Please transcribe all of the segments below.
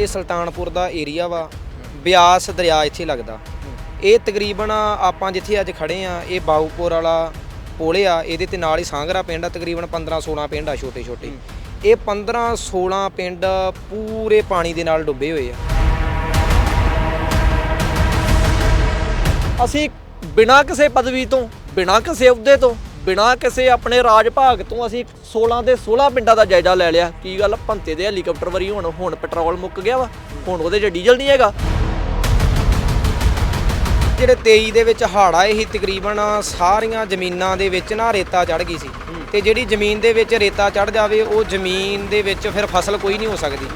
ਇਹ ਸੁਲਤਾਨਪੁਰ ਦਾ ਏਰੀਆ ਵਾ, ਬਿਆਸ ਦਰਿਆ ਇੱਥੇ ਲੱਗਦਾ। ਇਹ ਤਕਰੀਬਨ ਆਪਾਂ ਜਿੱਥੇ ਅੱਜ ਖੜੇ ਆ, ਇਹ ਬਾਊਪੁਰ ਵਾਲਾ ਪੁਲ ਆ, ਇਹਦੇ ਤੇ ਨਾਲ ਹੀ ਸਾਂਗਰਾ ਪਿੰਡ ਆ, ਤਕਰੀਬਨ 15 16 ਪਿੰਡ ਆ ਛੋਟੇ ਛੋਟੇ ਇਹ 15 16 ਪਿੰਡ ਪੂਰੇ ਪਾਣੀ ਦੇ ਨਾਲ ਡੁੱਬੇ ਹੋਏ ਆ। ਅਸੀਂ ਬਿਨਾਂ ਕਿਸੇ ਪਦਵੀ ਤੋਂ, ਬਿਨਾਂ ਕਿਸੇ ਅਹੁਦੇ ਤੋਂ ਬਿਨਾਂ ਕਿਸੇ ਆਪਣੇ ਰਾਜ ਭਾਗ ਤੋਂ ਅਸੀਂ 16 ਦੇ 16 ਪਿੰਡਾਂ ਦਾ ਜਾਇਜ਼ਾ ਲੈ ਲਿਆ। ਕੀ ਗੱਲ? ਭੰਤੇ ਦੇ ਹੈਲੀਕਾਪਟਰ ਵਰੀ ਹੁਣ ਹੁਣ ਪੈਟਰੋਲ ਮੁੱਕ ਗਿਆ ਵਾ। ਹੁਣ ਉਹਦੇ 'ਚ ਡੀਜ਼ਲ ਨਹੀਂ ਹੈਗਾ। ਜਿਹੜੇ 23 ਦੇ ਵਿੱਚ ਹਾੜਾ ਇਹ ਤਕਰੀਬਨ ਸਾਰੀਆਂ ਜ਼ਮੀਨਾਂ ਦੇ ਵਿੱਚ ਨਾ ਰੇਤਾ ਚੜ ਗਈ ਸੀ। ਤੇ ਜਿਹੜੀ ਜ਼ਮੀਨ ਦੇ ਵਿੱਚ ਰੇਤਾ ਚੜ ਜਾਵੇ ਉਹ ਜ਼ਮੀਨ ਦੇ ਵਿੱਚ ਫਿਰ ਫਸਲ ਕੋਈ ਨਹੀਂ ਹੋ ਸਕਦੀ।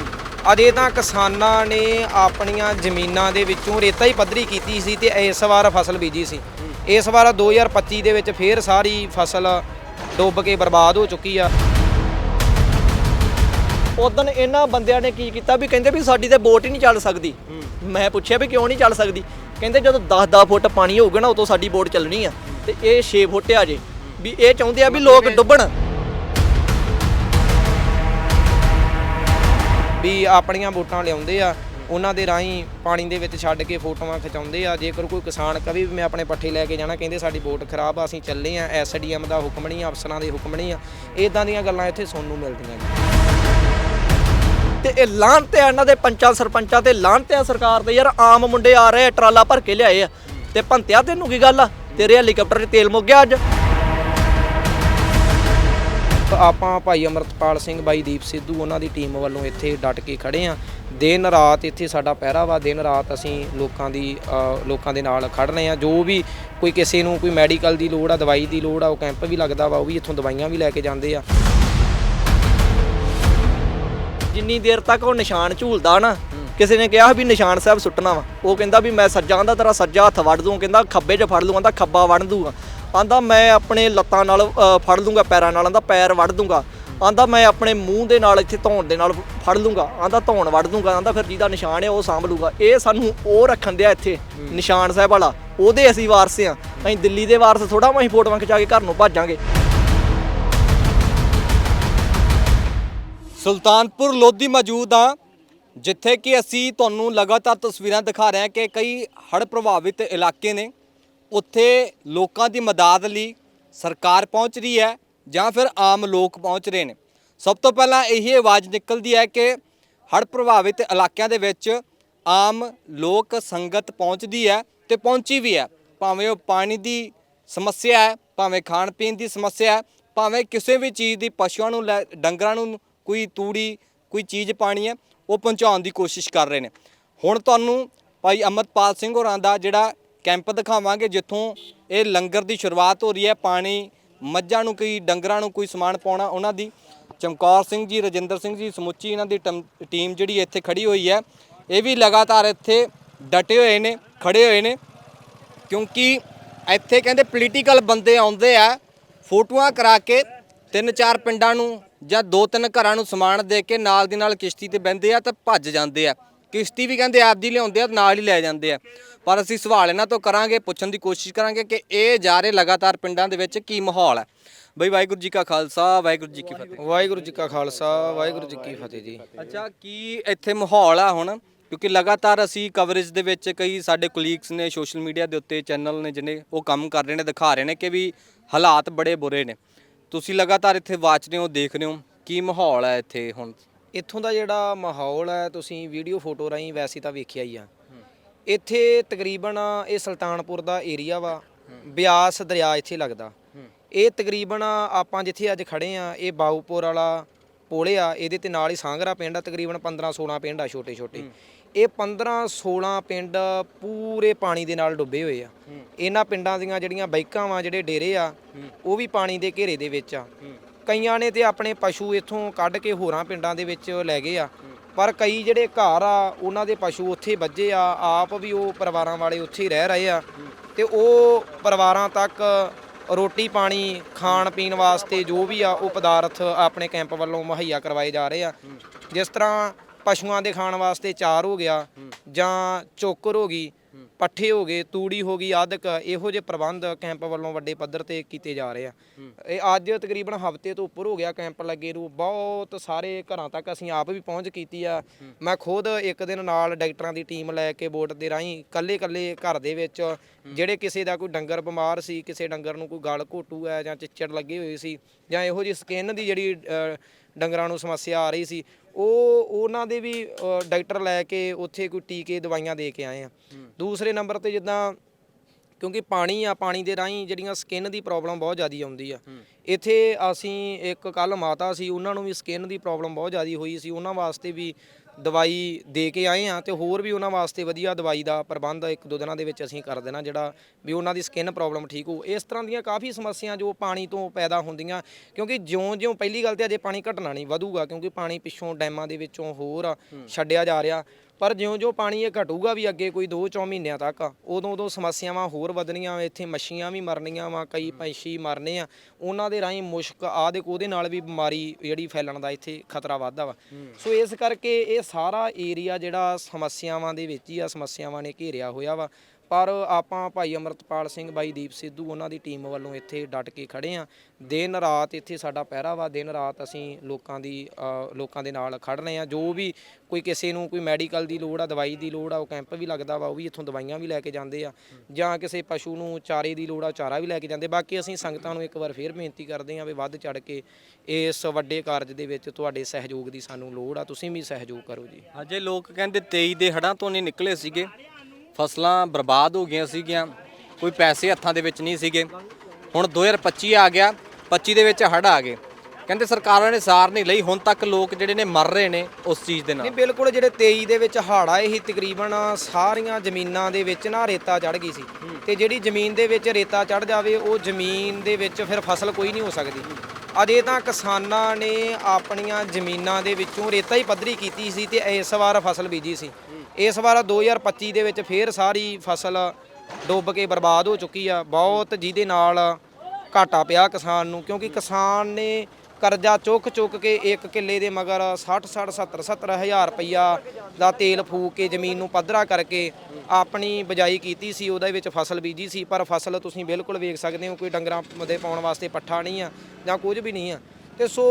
ਅਜੇ ਤਾਂ ਕਿਸਾਨਾਂ ਨੇ ਆਪਣੀਆਂ ਜ਼ਮੀਨਾਂ ਦੇ ਵਿੱਚੋਂ ਰੇਤਾ ਹੀ ਪੱਧਰੀ ਕੀਤੀ ਸੀ ਤੇ ਇਸ ਵਾਰ ਫਸਲ ਬੀਜੀ ਸੀ। ਇਸ ਵਾਰ 2025 ਦੇ ਵਿੱਚ ਫੇਰ ਸਾਰੀ ਫਸਲ ਡੁੱਬ ਕੇ ਬਰਬਾਦ ਹੋ ਚੁੱਕੀ ਆ। ਉਦੋਂ ਇਹਨਾਂ ਬੰਦਿਆਂ ਨੇ ਕੀ ਕੀਤਾ ਵੀ ਕਹਿੰਦੇ ਵੀ ਸਾਡੀ ਤੇ ਬੋਟ ਹੀ ਨਹੀਂ ਚੱਲ ਸਕਦੀ। ਮੈਂ ਪੁੱਛਿਆ ਵੀ ਕਿਉਂ ਨਹੀਂ ਚੱਲ ਸਕਦੀ? ਕਹਿੰਦੇ ਜਦੋਂ 10-10 ਫੁੱਟ ਪਾਣੀ ਹੋਊਗਾ ਨਾ ਉਦੋਂ ਸਾਡੀ ਬੋਟ ਚੱਲਣੀ ਆ। ਤੇ ਇਹ 6 ਫੁੱਟ ਆ ਜੇ। ਵੀ ਇਹ ਚਾਹੁੰਦੇ ਆ ਵੀ ਲੋਕ ਡੁੱਬਣ। ਵੀ ਆਪਣੀਆਂ ਵੋਟਾਂ ਲਿਆਉਂਦੇ ਆ। ਉਹਨਾਂ ਦੇ ਰਾਹੀਂ ਪਾਣੀ ਦੇ ਵਿੱਚ ਛੱਡ ਕੇ ਫੋਟੋਆਂ ਖਿਚਾਉਂਦੇ ਆ। ਜੇਕਰ ਕੋਈ ਕਿਸਾਨ ਕਵੀ ਵੀ ਮੈਂ ਆਪਣੇ ਪੱਠੇ ਲੈ ਕੇ ਜਾਣਾ ਕਹਿੰਦੇ ਸਾਡੀ ਵੋਟ ਖਰਾਬ ਆ ਅਸੀਂ ਚੱਲੇ ਆ ਐਸਡੀਐਮ ਦਾ ਹੁਕਮ ਨਹੀਂ ਆ ਅਫਸਰਾਂ ਦੇ ਹੁਕਮ ਨਹੀਂ ਆ। ਇਦਾਂ ਦੀਆਂ ਗੱਲਾਂ ਇੱਥੇ ਸੁਣਨ ਨੂੰ ਮਿਲਦੀਆਂ ਜੀ। ਤੇ ਇਹ ਆ ਇਹਨਾਂ ਦੇ ਪੰਚਾਂ ਸਰਪੰਚਾਂ ਤੇ ਆ ਸਰਕਾਰ ਤੇ ਯਾਰ। ਆਮ ਮੁੰਡੇ ਆ ਰਹੇ ਟਰਾਲਾ ਭਰ ਕੇ ਲਿਆਏ ਆ। ਤੇ ਭੰਤਿਆ ਤੈਨੂੰ ਕੀ ਗੱਲ ਆ? ਤੇਰੇ ਹੈਲੀਕਾਪਟਰ 'ਚ ਤੇਲ ਮੁੱਕ ਗਿਆ ਅੱਜ। ਆਪਾਂ ਭਾਈ ਅਮਰਤਪਾਲ ਸਿੰਘ ਬਾਈ ਦੀਪ ਸਿੱਧੂ ਉਹਨਾਂ ਦੀ ਟੀਮ ਵੱਲੋਂ ਇੱਥੇ ਡਟ ਕੇ ਖੜੇ ਆ। ਦਿਨ ਰਾਤ ਇੱਥੇ ਸਾਡਾ ਪਹਿਰਾ ਵਾ, ਦਿਨ ਰਾਤ ਅਸੀਂ ਲੋਕਾਂ ਦੀ ਲੋਕਾਂ ਦੇ ਨਾਲ ਖੜ ਰਹੇ ਆ ਜੋ ਵੀ ਕੋਈ ਕਿਸੇ ਨੂੰ ਕੋਈ ਮੈਡੀਕਲ ਦੀ ਲੋੜ ਆ, ਦਵਾਈ ਦੀ ਲੋੜ ਆ, ਉਹ ਕੈਂਪ ਵੀ ਲੱਗਦਾ ਵਾ, ਉਹ ਵੀ ਇੱਥੋਂ ਦਵਾਈਆਂ ਵੀ ਲੈ ਕੇ ਜਾਂਦੇ ਆ। ਜਿੰਨੀ ਦੇਰ ਤੱਕ ਉਹ ਨਿਸ਼ਾਨ ਝੂਲਦਾ ਨਾ, ਕਿਸੇ ਨੇ ਕਿਹਾ ਵੀ ਨਿਸ਼ਾਨ ਸਾਹਿਬ ਸੁੱਟਣਾ ਵਾ, ਉਹ ਕਹਿੰਦਾ ਵੀ ਮੈਂ ਸੱਜਾ ਆਂਦਾ ਤੇਰਾ ਸੱਜਾ ਹੱਥ ਵੜ ਦੂੰ, ਕਹਿੰਦਾ ਖੱਬੇ 'ਚ ਫੜ ਲੂੰ ਆਂਦਾ ਖੱਬਾ ਵੜ ਦੂੰਗਾ। ਆਂਦਾ ਮੈਂ ਆਪਣੇ ਲੱਤਾਂ ਨਾਲ ਫੜ ਲੂੰਗਾ, ਪੈਰਾਂ ਨਾਲ ਆਂਦਾ ਪੈਰ ਵੜ ਦੂੰਗਾ। ਆਂਦਾ ਮੈਂ ਆਪਣੇ ਮੂੰਹ ਦੇ ਨਾਲ ਇੱਥੇ ਧੌਣ ਦੇ ਨਾਲ ਫੜ ਲੂੰਗਾ। ਆਂਦਾ ਧੌਣ ਵੜ ਦੂੰਗਾ ਆਂਦਾ ਫਿਰ ਜਿਹਦਾ ਨਿਸ਼ਾਨ ਹੈ ਉਹ ਸਾਂਭ ਲੂਗਾ। ਇਹ ਸਾਨੂੰ ਉਹ ਰੱਖਣ ਦਿਆ ਇੱਥੇ ਨਿਸ਼ਾਨ ਸਾਹਿਬ ਵਾਲਾ। ਉਹਦੇ ਅਸੀਂ ਵਾਰਸ ਆ। ਅਸੀਂ ਦਿੱਲੀ ਦੇ ਵਾਰਸ ਥੋੜਾ ਅਸੀਂ ਫੋਟੋਆਂ ਖਿਚਾ ਕੇ ਘਰ ਨੂੰ ਭੱਜਾਂਗੇ। ਸੁਲਤਾਨਪੁਰ ਲੋਧੀ ਮੌਜੂਦ ਆ ਜਿੱਥੇ ਕਿ ਅਸੀਂ ਤੁਹਾਨੂੰ ਲਗਾਤਾਰ ਤਸਵੀਰਾਂ ਦਿਖਾ ਰਹੇ ਹਾਂ ਕਿ ਕਈ ਹੜ੍ਹ ਪ੍ਰਭਾਵਿਤ ਇਲਾਕੇ ਨੇ। ਉੱਥੇ ਲੋਕਾਂ ਦੀ ਮਦਦ ਲਈ ਸਰਕਾਰ ਪਹੁੰਚ ਰਹੀ ਹੈ। ਜਾਂ ਫਿਰ ਆਮ ਲੋਕ ਪਹੁੰਚ ਰਹੇ ਨੇ। ਸਭ ਤੋਂ ਪਹਿਲਾਂ ਇਹੀ ਆਵਾਜ਼ ਨਿਕਲਦੀ ਹੈ ਕਿ ਹੜ੍ਹ ਪ੍ਰਭਾਵਿਤ ਇਲਾਕਿਆਂ ਦੇ ਵਿੱਚ ਆਮ ਲੋਕ ਸੰਗਤ ਪਹੁੰਚਦੀ ਹੈ ਤੇ ਪਹੁੰਚੀ ਵੀ ਹੈ। ਭਾਵੇਂ ਉਹ ਪਾਣੀ ਦੀ ਸਮੱਸਿਆ ਹੈ, ਭਾਵੇਂ ਖਾਣ ਪੀਣ ਦੀ ਸਮੱਸਿਆ ਹੈ, ਭਾਵੇਂ ਕਿਸੇ ਵੀ ਚੀਜ਼ ਦੀ ਪਸ਼ੂਆਂ ਨੂੰ ਲੈ- ਡੰਗਰਾਂ ਨੂੰ ਕੋਈ ਤੂੜੀ, ਕੋਈ ਚੀਜ਼ ਪਾਣੀ ਹੈ, ਉਹ ਪਹੁੰਚਾਉਣ ਦੀ ਕੋਸ਼ਿਸ਼ ਕਰ ਰਹੇ ਨੇ। ਹੁਣ ਤੁਹਾਨੂੰ ਭਾਈ ਅਮਰਪਾਲ ਸਿੰਘ ਹੋਰਾਂ ਦਾ ਜਿਹੜਾ ਕੈਂਪ ਦਿਖਾਵਾਂਗੇ, ਜਿੱਥੋਂ ਇਹ ਲੰਗਰ ਦੀ ਸ਼ੁਰੂਆਤ ਹੋ ਰਹੀ ਹੈ, ਪਾਣੀ ਮੱਝਾਂ ਨੂੰ ਕੋਈ, ਡੰਗਰਾਂ ਨੂੰ ਕੋਈ ਸਮਾਨ ਪਾਉਣਾ ਉਹਨਾਂ ਦੀ। ਚਮਕੌਰ ਸਿੰਘ ਜੀ, ਰਜਿੰਦਰ ਸਿੰਘ ਜੀ, ਸਮੁੱਚੀ ਇਹਨਾਂ ਦੀ ਟਮ- ਟੀਮ ਜਿਹੜੀ ਇੱਥੇ ਖੜੀ ਹੋਈ ਹੈ। ਇਹ ਵੀ ਲਗਾਤਾਰ ਇੱਥੇ ਡਟੇ ਹੋਏ ਨੇ, ਖੜੇ ਹੋਏ ਨੇ। ਕਿਉਂਕਿ ਇੱਥੇ ਕਹਿੰਦੇ ਪੋਲੀਟੀਕਲ ਬੰਦੇ ਆਉਂਦੇ ਆ, ਫੋਟੋਆਂ ਕਰਾ ਕੇ ਤਿੰਨ ਚਾਰ ਪਿੰਡਾਂ ਨੂੰ ਜਾਂ ਦੋ ਤਿੰਨ ਘਰਾਂ ਨੂੰ ਸਮਾਨ ਦੇ ਕੇ ਨਾਲ ਦੀ ਨਾਲ ਕਿਸ਼ਤੀ ਤੇ ਬਹਿੰਦੇ ਆ ਤੇ ਭੱਜ ਜਾਂਦੇ ਆ। ਕਿਸ਼ਤੀ ਵੀ ਕਹਿੰਦੇ ਆਪਦੀ ਲਿਆਉਂਦੇ ਆ ਨਾਲ ਹੀ ਲੈ ਜਾਂਦੇ ਆ। ਪਰ ਅਸੀਂ ਸਵਾਲ ਇਹਨਾਂ ਤੋਂ ਕਰਾਂਗੇ ਪੁੱਛਣ ਦੀ ਕੋਸ਼ਿਸ਼ ਕਰਾਂਗੇ ਕਿ ਇਹ ਜਾ ਰਹੇ ਲਗਾਤਾਰ ਪਿੰਡਾਂ ਦੇ ਵਿੱਚ ਕੀ ਮਾਹੌਲ ਹੈ। ਬਈ ਵਾਹਿਗੁਰੂ ਜੀ ਕਾ ਖਾਲਸਾ ਵਾਹਿਗੁਰੂ ਜੀ ਕੀ ਫਤਿਹ। ਵਾਹਿਗੁਰੂ ਜੀ ਕਾ ਖਾਲਸਾ ਵਾਹਿਗੁਰੂ ਜੀ ਕੀ ਫਤਿਹ ਜੀ। ਅੱਛਾ ਕੀ ਇੱਥੇ ਮਾਹੌਲ ਆ ਹੁਣ? ਕਿਉਂਕਿ ਲਗਾਤਾਰ ਅਸੀਂ ਕਵਰੇਜ ਦੇ ਵਿੱਚ ਕਈ ਸਾਡੇ ਕੁਲੀਗਸ ਨੇ ਸੋਸ਼ਲ ਮੀਡੀਆ ਦੇ ਉੱਤੇ ਚੈਨਲ ਨੇ ਜਿਹਨੇ ਉਹ ਕੰਮ ਕਰ ਰਹੇ ਨੇ ਦਿਖਾ ਰਹੇ ਨੇ ਕਿ ਵੀ ਹਾਲਾਤ ਬੜੇ ਬੁਰੇ ਨੇ। ਤੁਸੀਂ ਲਗਾਤਾਰ ਇੱਥੇ ਵਾਚ ਰਹੇ ਹੋ ਦੇਖ ਰਹੇ ਹੋ ਕੀ ਮਾਹੌਲ ਹੈ ਇੱਥੇ ਹੁਣ? ਇੱਥੋਂ ਦਾ ਜਿਹੜਾ ਮਾਹੌਲ ਹੈ ਤੁਸੀਂ ਵੀਡੀਓ ਫੋਟੋ ਰਾਹੀਂ ਵੈਸੇ ਤਾਂ ਵੇਖਿਆ ਹੀ ਆ। ਇੱਥੇ ਤਕਰੀਬਨ ਇਹ ਸੁਲਤਾਨਪੁਰ ਦਾ ਏਰੀਆ ਵਾ ਬਿਆਸ ਦਰਿਆ ਇੱਥੇ ਲੱਗਦਾ। ਇਹ ਤਕਰੀਬਨ ਆਪਾਂ ਜਿੱਥੇ ਅੱਜ ਖੜੇ ਆ ਇਹ ਬਾਊਪੁਰ ਵਾਲਾ ਪੁਲ ਆ ਇਹਦੇ ਤੇ ਨਾਲ ਹੀ ਸਾਂਗਰਾ ਪਿੰਡ ਆ ਤਕਰੀਬਨ 15 16 ਪਿੰਡ ਆ ਛੋਟੇ ਛੋਟੇ ਇਹ 15 16 ਪਿੰਡ ਪੂਰੇ ਪਾਣੀ ਦੇ ਨਾਲ ਡੁੱਬੇ ਹੋਏ ਆ। ਇਹਨਾਂ ਪਿੰਡਾਂ ਦੀਆਂ ਜਿਹੜੀਆਂ ਬਾਈਕਾਂ ਵਾ ਜਿਹੜੇ ਡੇਰੇ ਆ ਉਹ ਵੀ ਪਾਣੀ ਦੇ ਘੇਰੇ ਦੇ ਵਿੱਚ ਆ। ਕਈਆਂ ਨੇ ਤੇ ਆਪਣੇ ਪਸ਼ੂ ਇੱਥੋਂ ਕੱਢ ਕੇ ਹੋਰਾਂ ਪਿੰਡਾਂ ਦੇ ਵਿੱਚ ਲੈ ਗਏ ਆ। ਪਰ ਕਈ ਜਿਹੜੇ ਘਰ ਆ ਉਹਨਾਂ ਦੇ ਪਸ਼ੂ ਉੱਥੇ ਵੱਜੇ ਆ। ਆਪ ਵੀ ਉਹ ਪਰਿਵਾਰਾਂ ਵਾਲੇ ਉੱਥੇ ਹੀ ਰਹਿ ਰਹੇ ਆ। ਤੇ ਉਹ ਪਰਿਵਾਰਾਂ ਤੱਕ ਰੋਟੀ ਪਾਣੀ ਖਾਣ ਪੀਣ ਵਾਸਤੇ ਜੋ ਵੀ ਆ ਉਹ ਪਦਾਰਥ ਆਪਣੇ ਕੈਂਪ ਵੱਲੋਂ ਮੁਹੱਈਆ ਕਰਵਾਏ ਜਾ ਰਹੇ ਆ। ਜਿਸ ਤਰ੍ਹਾਂ ਪਸ਼ੂਆਂ ਦੇ ਖਾਣ ਵਾਸਤੇ ਚਾਰ ਹੋ ਗਿਆ ਜਾਂ ਚੋਕਰ ਹੋ ਗਈ ਪੱਠੇ ਹੋ ਗਏ ਤੂੜੀ ਹੋ ਗਈ ਆਦਿਕ ਇਹੋ ਜਿਹੇ ਪ੍ਰਬੰਧ ਕੈਂਪ ਵੱਲੋਂ ਵੱਡੇ ਪੱਧਰ ਤੇ ਕੀਤੇ ਜਾ ਰਹੇ ਆ। ਇਹ ਅੱਜ ਤਕਰੀਬਨ ਹਫ਼ਤੇ ਤੋਂ ਉੱਪਰ ਹੋ ਗਿਆ ਕੈਂਪ ਲੱਗੇ ਨੂੰ ਬਹੁਤ ਸਾਰੇ ਘਰਾਂ ਤੱਕ ਅਸੀਂ ਆਪ ਵੀ ਪਹੁੰਚ ਕੀਤੀ ਆ। ਮੈਂ ਖੁਦ ਇੱਕ ਦਿਨ ਨਾਲ ਡਾਕਟਰਾਂ ਦੀ ਟੀਮ ਲੈ ਕੇ ਬੋਟ ਦੇ ਰਾਹੀਂ ਕੱਲੇ ਕੱਲੇ ਘਰ ਦੇ ਵਿੱਚ ਜਿਹੜੇ ਕਿਸੇ ਦਾ ਕੋਈ ਡੰਗਰ ਬਿਮਾਰ ਸੀ ਕਿਸੇ ਡੰਗਰ ਨੂੰ ਕੋਈ ਗਲ ਘੋਟੂ ਹੈ ਜਾਂ ਚਿੱਚੜ ਲੱਗੇ ਹੋਏ ਸੀ ਜਾਂ ਇਹੋ ਜਿਹੀ ਸਕਿਨ ਦੀ ਜਿਹੜੀ ਡੰਗਰਾਂ ਨੂੰ ਸਮੱਸਿਆ ਆ ਰਹੀ ਸੀ ਉਹ ਉਹਨਾਂ ਦੇ ਵੀ ਡਾਕਟਰ ਲੈ ਕੇ ਉੱਥੇ ਕੋਈ ਟੀਕੇ ਦਵਾਈਆਂ ਦੇ ਕੇ ਆਏ ਆ। ਦੂਸਰੇ ਨੰਬਰ ਤੇ ਜਿੱਦਾਂ ਕਿਉਂਕਿ ਪਾਣੀ ਆ ਪਾਣੀ ਦੇ ਰਾਹੀਂ ਜਿਹੜੀਆਂ ਸਕਿਨ ਦੀ ਪ੍ਰੋਬਲਮ ਬਹੁਤ ਜ਼ਿਆਦੀ ਆਉਂਦੀ ਆ। ਇੱਥੇ ਅਸੀਂ ਇੱਕ ਕੱਲ ਮਾਤਾ ਸੀ ਉਹਨਾਂ ਨੂੰ ਵੀ ਸਕਿਨ ਦੀ ਪ੍ਰੋਬਲਮ ਬਹੁਤ ਜ਼ਿਆਦੀ ਹੋਈ ਸੀ। ਉਹਨਾਂ ਵਾਸਤੇ ਵੀ ਦਵਾਈ ਦੇ ਕੇ ਆਏ ਆ ਤੇ ਹੋਰ ਵੀ ਉਹਨਾਂ ਵਾਸਤੇ ਵਧੀਆ ਦਵਾਈ ਦਾ ਪ੍ਰਬੰਧ ਇੱਕ ਦੋ ਦਿਨਾਂ ਦੇ ਵਿੱਚ ਅਸੀਂ ਕਰ ਦੇਣਾ ਜਿਹੜਾ ਵੀ ਉਹਨਾਂ ਦੀ ਸਕਿਨ ਪ੍ਰੋਬਲਮ ਠੀਕ ਹੋ ਇਸ ਤਰ੍ਹਾਂ ਦੀਆਂ ਕਾਫੀ ਸਮੱਸਿਆ ਜੋ ਪਾਣੀ ਤੋਂ ਪੈਦਾ ਹੁੰਦੀਆਂ ਕਿਉਂਕਿ ਜਿਉਂ-ਜਿਉਂ ਪਹਿਲੀ ਗੱਲ ਤੇ ਅਜੇ ਪਾਣੀ ਘਟਣਾ ਨਹੀਂ ਵਧੂਗਾ ਕਿਉਂਕਿ ਪਾਣੀ ਪਿੱਛੋਂ ਡੈਮਾਂ ਦੇ ਵਿੱਚੋਂ ਹੋਰ ਛੱਡਿਆ ਜਾ ਰਿਹਾ। ਪਰ ਜਿਉਂ-ਜਿਉਂ ਪਾਣੀ ਇਹ ਘਟੂਗਾ ਵੀ ਅੱਗੇ ਕੋਈ 2-4 ਮਹੀਨਿਆਂ ਤੱਕ ਉਦੋਂ ਉਦੋਂ ਸਮੱਸਿਆਵਾਂ ਹੋਰ ਵਧਣੀਆਂ ਇੱਥੇ ਮੱਛੀਆਂ ਵੀ ਮਰਨੀਆਂ ਵਾ ਕਈ ਪੰਛੀ ਮਰਨੇ ਆ। ਉਹਨਾਂ ਦੇ ਰਾਹੀਂ ਮੁਸ਼ਕ ਆਦਿਕ ਉਹਦੇ ਨਾਲ ਵੀ ਬਿਮਾਰੀ ਜਿਹੜੀ ਫੈਲਣ ਦਾ ਇੱਥੇ ਖਤਰਾ ਵੱਧਦਾ ਵਾ। ਸੋ ਇਸ ਕਰਕੇ ਇਹ ਸਾਰਾ ਏਰੀਆ ਜਿਹੜਾ ਸਮੱਸਿਆਵਾਂ ਦੇ ਵਿੱਚ ਹੀ ਆ ਸਮੱਸਿਆਵਾਂ ਨੇ ਘੇਰਿਆ ਹੋਇਆ ਵਾ। ਪਰ ਆਪਾਂ ਭਾਈ ਅਮਰਤਪਾਲ ਸਿੰਘ ਬਾਈ ਦੀਪ ਸਿੱਧੂ ਉਹਨਾਂ ਦੀ ਟੀਮ ਵੱਲੋਂ ਇੱਥੇ ਡਟ ਕੇ ਖੜੇ ਆ ਦਿਨ ਰਾਤ ਇੱਥੇ ਸਾਡਾ ਪਹਿਰਾ ਵਾ, ਦਿਨ ਰਾਤ ਅਸੀਂ ਲੋਕਾਂ ਦੀ ਲੋਕਾਂ ਦੇ ਨਾਲ ਖੜ ਰਹੇ ਆ ਜੋ ਵੀ ਕੋਈ ਕਿਸੇ ਨੂੰ ਕੋਈ ਮੈਡੀਕਲ ਦੀ ਲੋੜ ਆ, ਦਵਾਈ ਦੀ ਲੋੜ ਆ, ਉਹ ਕੈਂਪ ਵੀ ਲੱਗਦਾ ਵਾ, ਉਹ ਵੀ ਇੱਥੋਂ ਦਵਾਈਆਂ ਵੀ ਲੈ ਕੇ ਜਾਂਦੇ ਆ। ਜਾਂ ਕਿਸੇ ਪਸ਼ੂ ਨੂੰ ਚਾਰੇ ਦੀ ਲੋੜ ਆ ਚਾਰਾ ਵੀ ਲੈ ਕੇ ਜਾਂਦੇ। ਬਾਕੀ ਅਸੀਂ ਸੰਗਤਾਂ ਨੂੰ ਇੱਕ ਵਾਰ ਫੇਰ ਬੇਨਤੀ ਕਰਦੇ ਆ ਵੀ ਵੱਧ ਚੜ ਕੇ ਇਸ ਵੱਡੇ ਕਾਰਜ ਦੇ ਵਿੱਚ ਤੁਹਾਡੇ ਸਹਿਯੋਗ ਦੀ ਸਾਨੂੰ ਲੋੜ ਆ। ਤੁਸੀਂ ਵੀ ਸਹਿਯੋਗ ਕਰੋ ਜੀ। ਅਜੇ ਲੋਕ ਕਹਿੰਦੇ 23 ਦੇ ਹੜਾਂ ਤੋਂ ਨਹੀਂ ਨਿਕਲੇ ਸੀਗੇ। ਫਸਲਾਂ ਬਰਬਾਦ ਹੋ ਗਈਆਂ ਸੀਗੀਆਂ ਕੋਈ ਪੈਸੇ ਹੱਥਾਂ ਦੇ ਵਿੱਚ ਨਹੀਂ ਸੀਗੇ। ਹੁਣ 2025 ਆ ਗਿਆ 25 ਦੇ ਵਿੱਚ ਹੜ ਆ ਗਏ। ਕਹਿੰਦੇ ਸਰਕਾਰਾਂ ਨੇ ਸਾਰ ਨਹੀਂ ਲਈ ਹੁਣ ਤੱਕ ਲੋਕ ਜਿਹੜੇ ਨੇ ਮਰ ਰਹੇ ਨੇ ਉਸ ਚੀਜ਼ ਦੇ ਨਹੀਂ ਨਾਲ ਬਿਲਕੁਲ ਜਿਹੜੇ 23 ਦੇ ਵਿੱਚ ਹੜ੍ਹ ਆਏ ਸੀ ਤਕਰੀਬਨ ਸਾਰੀਆਂ ਜ਼ਮੀਨਾਂ ਦੇ ਵਿੱਚ ਨਾ ਰੇਤਾ ਚੜ ਗਈ ਸੀ। ਤੇ ਜਿਹੜੀ ਜ਼ਮੀਨ ਦੇ ਵਿੱਚ ਰੇਤਾ ਚੜ ਜਾਵੇ ਉਹ ਜ਼ਮੀਨ ਦੇ ਵਿੱਚ ਫਿਰ ਫਸਲ ਕੋਈ ਨਹੀਂ ਹੋ ਸਕਦੀ। ਅਜੇ ਤਾਂ ਕਿਸਾਨਾਂ ਨੇ ਆਪਣੀਆਂ ਜ਼ਮੀਨਾਂ ਦੇ ਵਿੱਚੋਂ ਰੇਤਾ ਹੀ ਪੱਧਰੀ ਕੀਤੀ ਸੀ ਤੇ ਇਸ ਵਾਰ ਫਸਲ ਬੀਜੀ ਸੀ। ਇਸ ਵਾਰ 2025 ਦੇ ਵਿੱਚ ਫੇਰ ਸਾਰੀ ਫਸਲ ਡੁੱਬ ਕੇ ਬਰਬਾਦ ਹੋ ਚੁੱਕੀ ਆ। ਬਹੁਤ ਜਿਹਦੇ ਨਾਲ ਘਾਟਾ ਪਿਆ ਕਿਸਾਨ ਨੂੰ ਕਿਉਂਕਿ ਕਿਸਾਨ ਨੇ ਕਰਜ਼ਾ ਚੁੱਕ ਚੁੱਕ ਕੇ ਇੱਕ ਕਿੱਲੇ ਦੇ ਮਗਰ 60 60 70 70 ਹਜ਼ਾਰ ਰੁਪਈਆ ਦਾ ਤੇਲ ਫੂਕ ਕੇ ਜ਼ਮੀਨ ਨੂੰ ਪੱਧਰਾ ਕਰਕੇ ਆਪਣੀ ਬਜਾਈ ਕੀਤੀ ਸੀ, ਉਹਦੇ ਵਿੱਚ ਫਸਲ ਬੀਜੀ ਸੀ। ਪਰ ਫਸਲ ਤੁਸੀਂ ਬਿਲਕੁਲ ਵੇਖ ਸਕਦੇ ਹੋ, ਕੋਈ ਡੰਗਰਾਂ ਦੇ ਪਾਉਣ ਵਾਸਤੇ ਪੱਠਾ ਨਹੀਂ ਆ ਜਾਂ ਕੁਝ ਵੀ ਨਹੀਂ ਆ। ਤੇ ਸੋ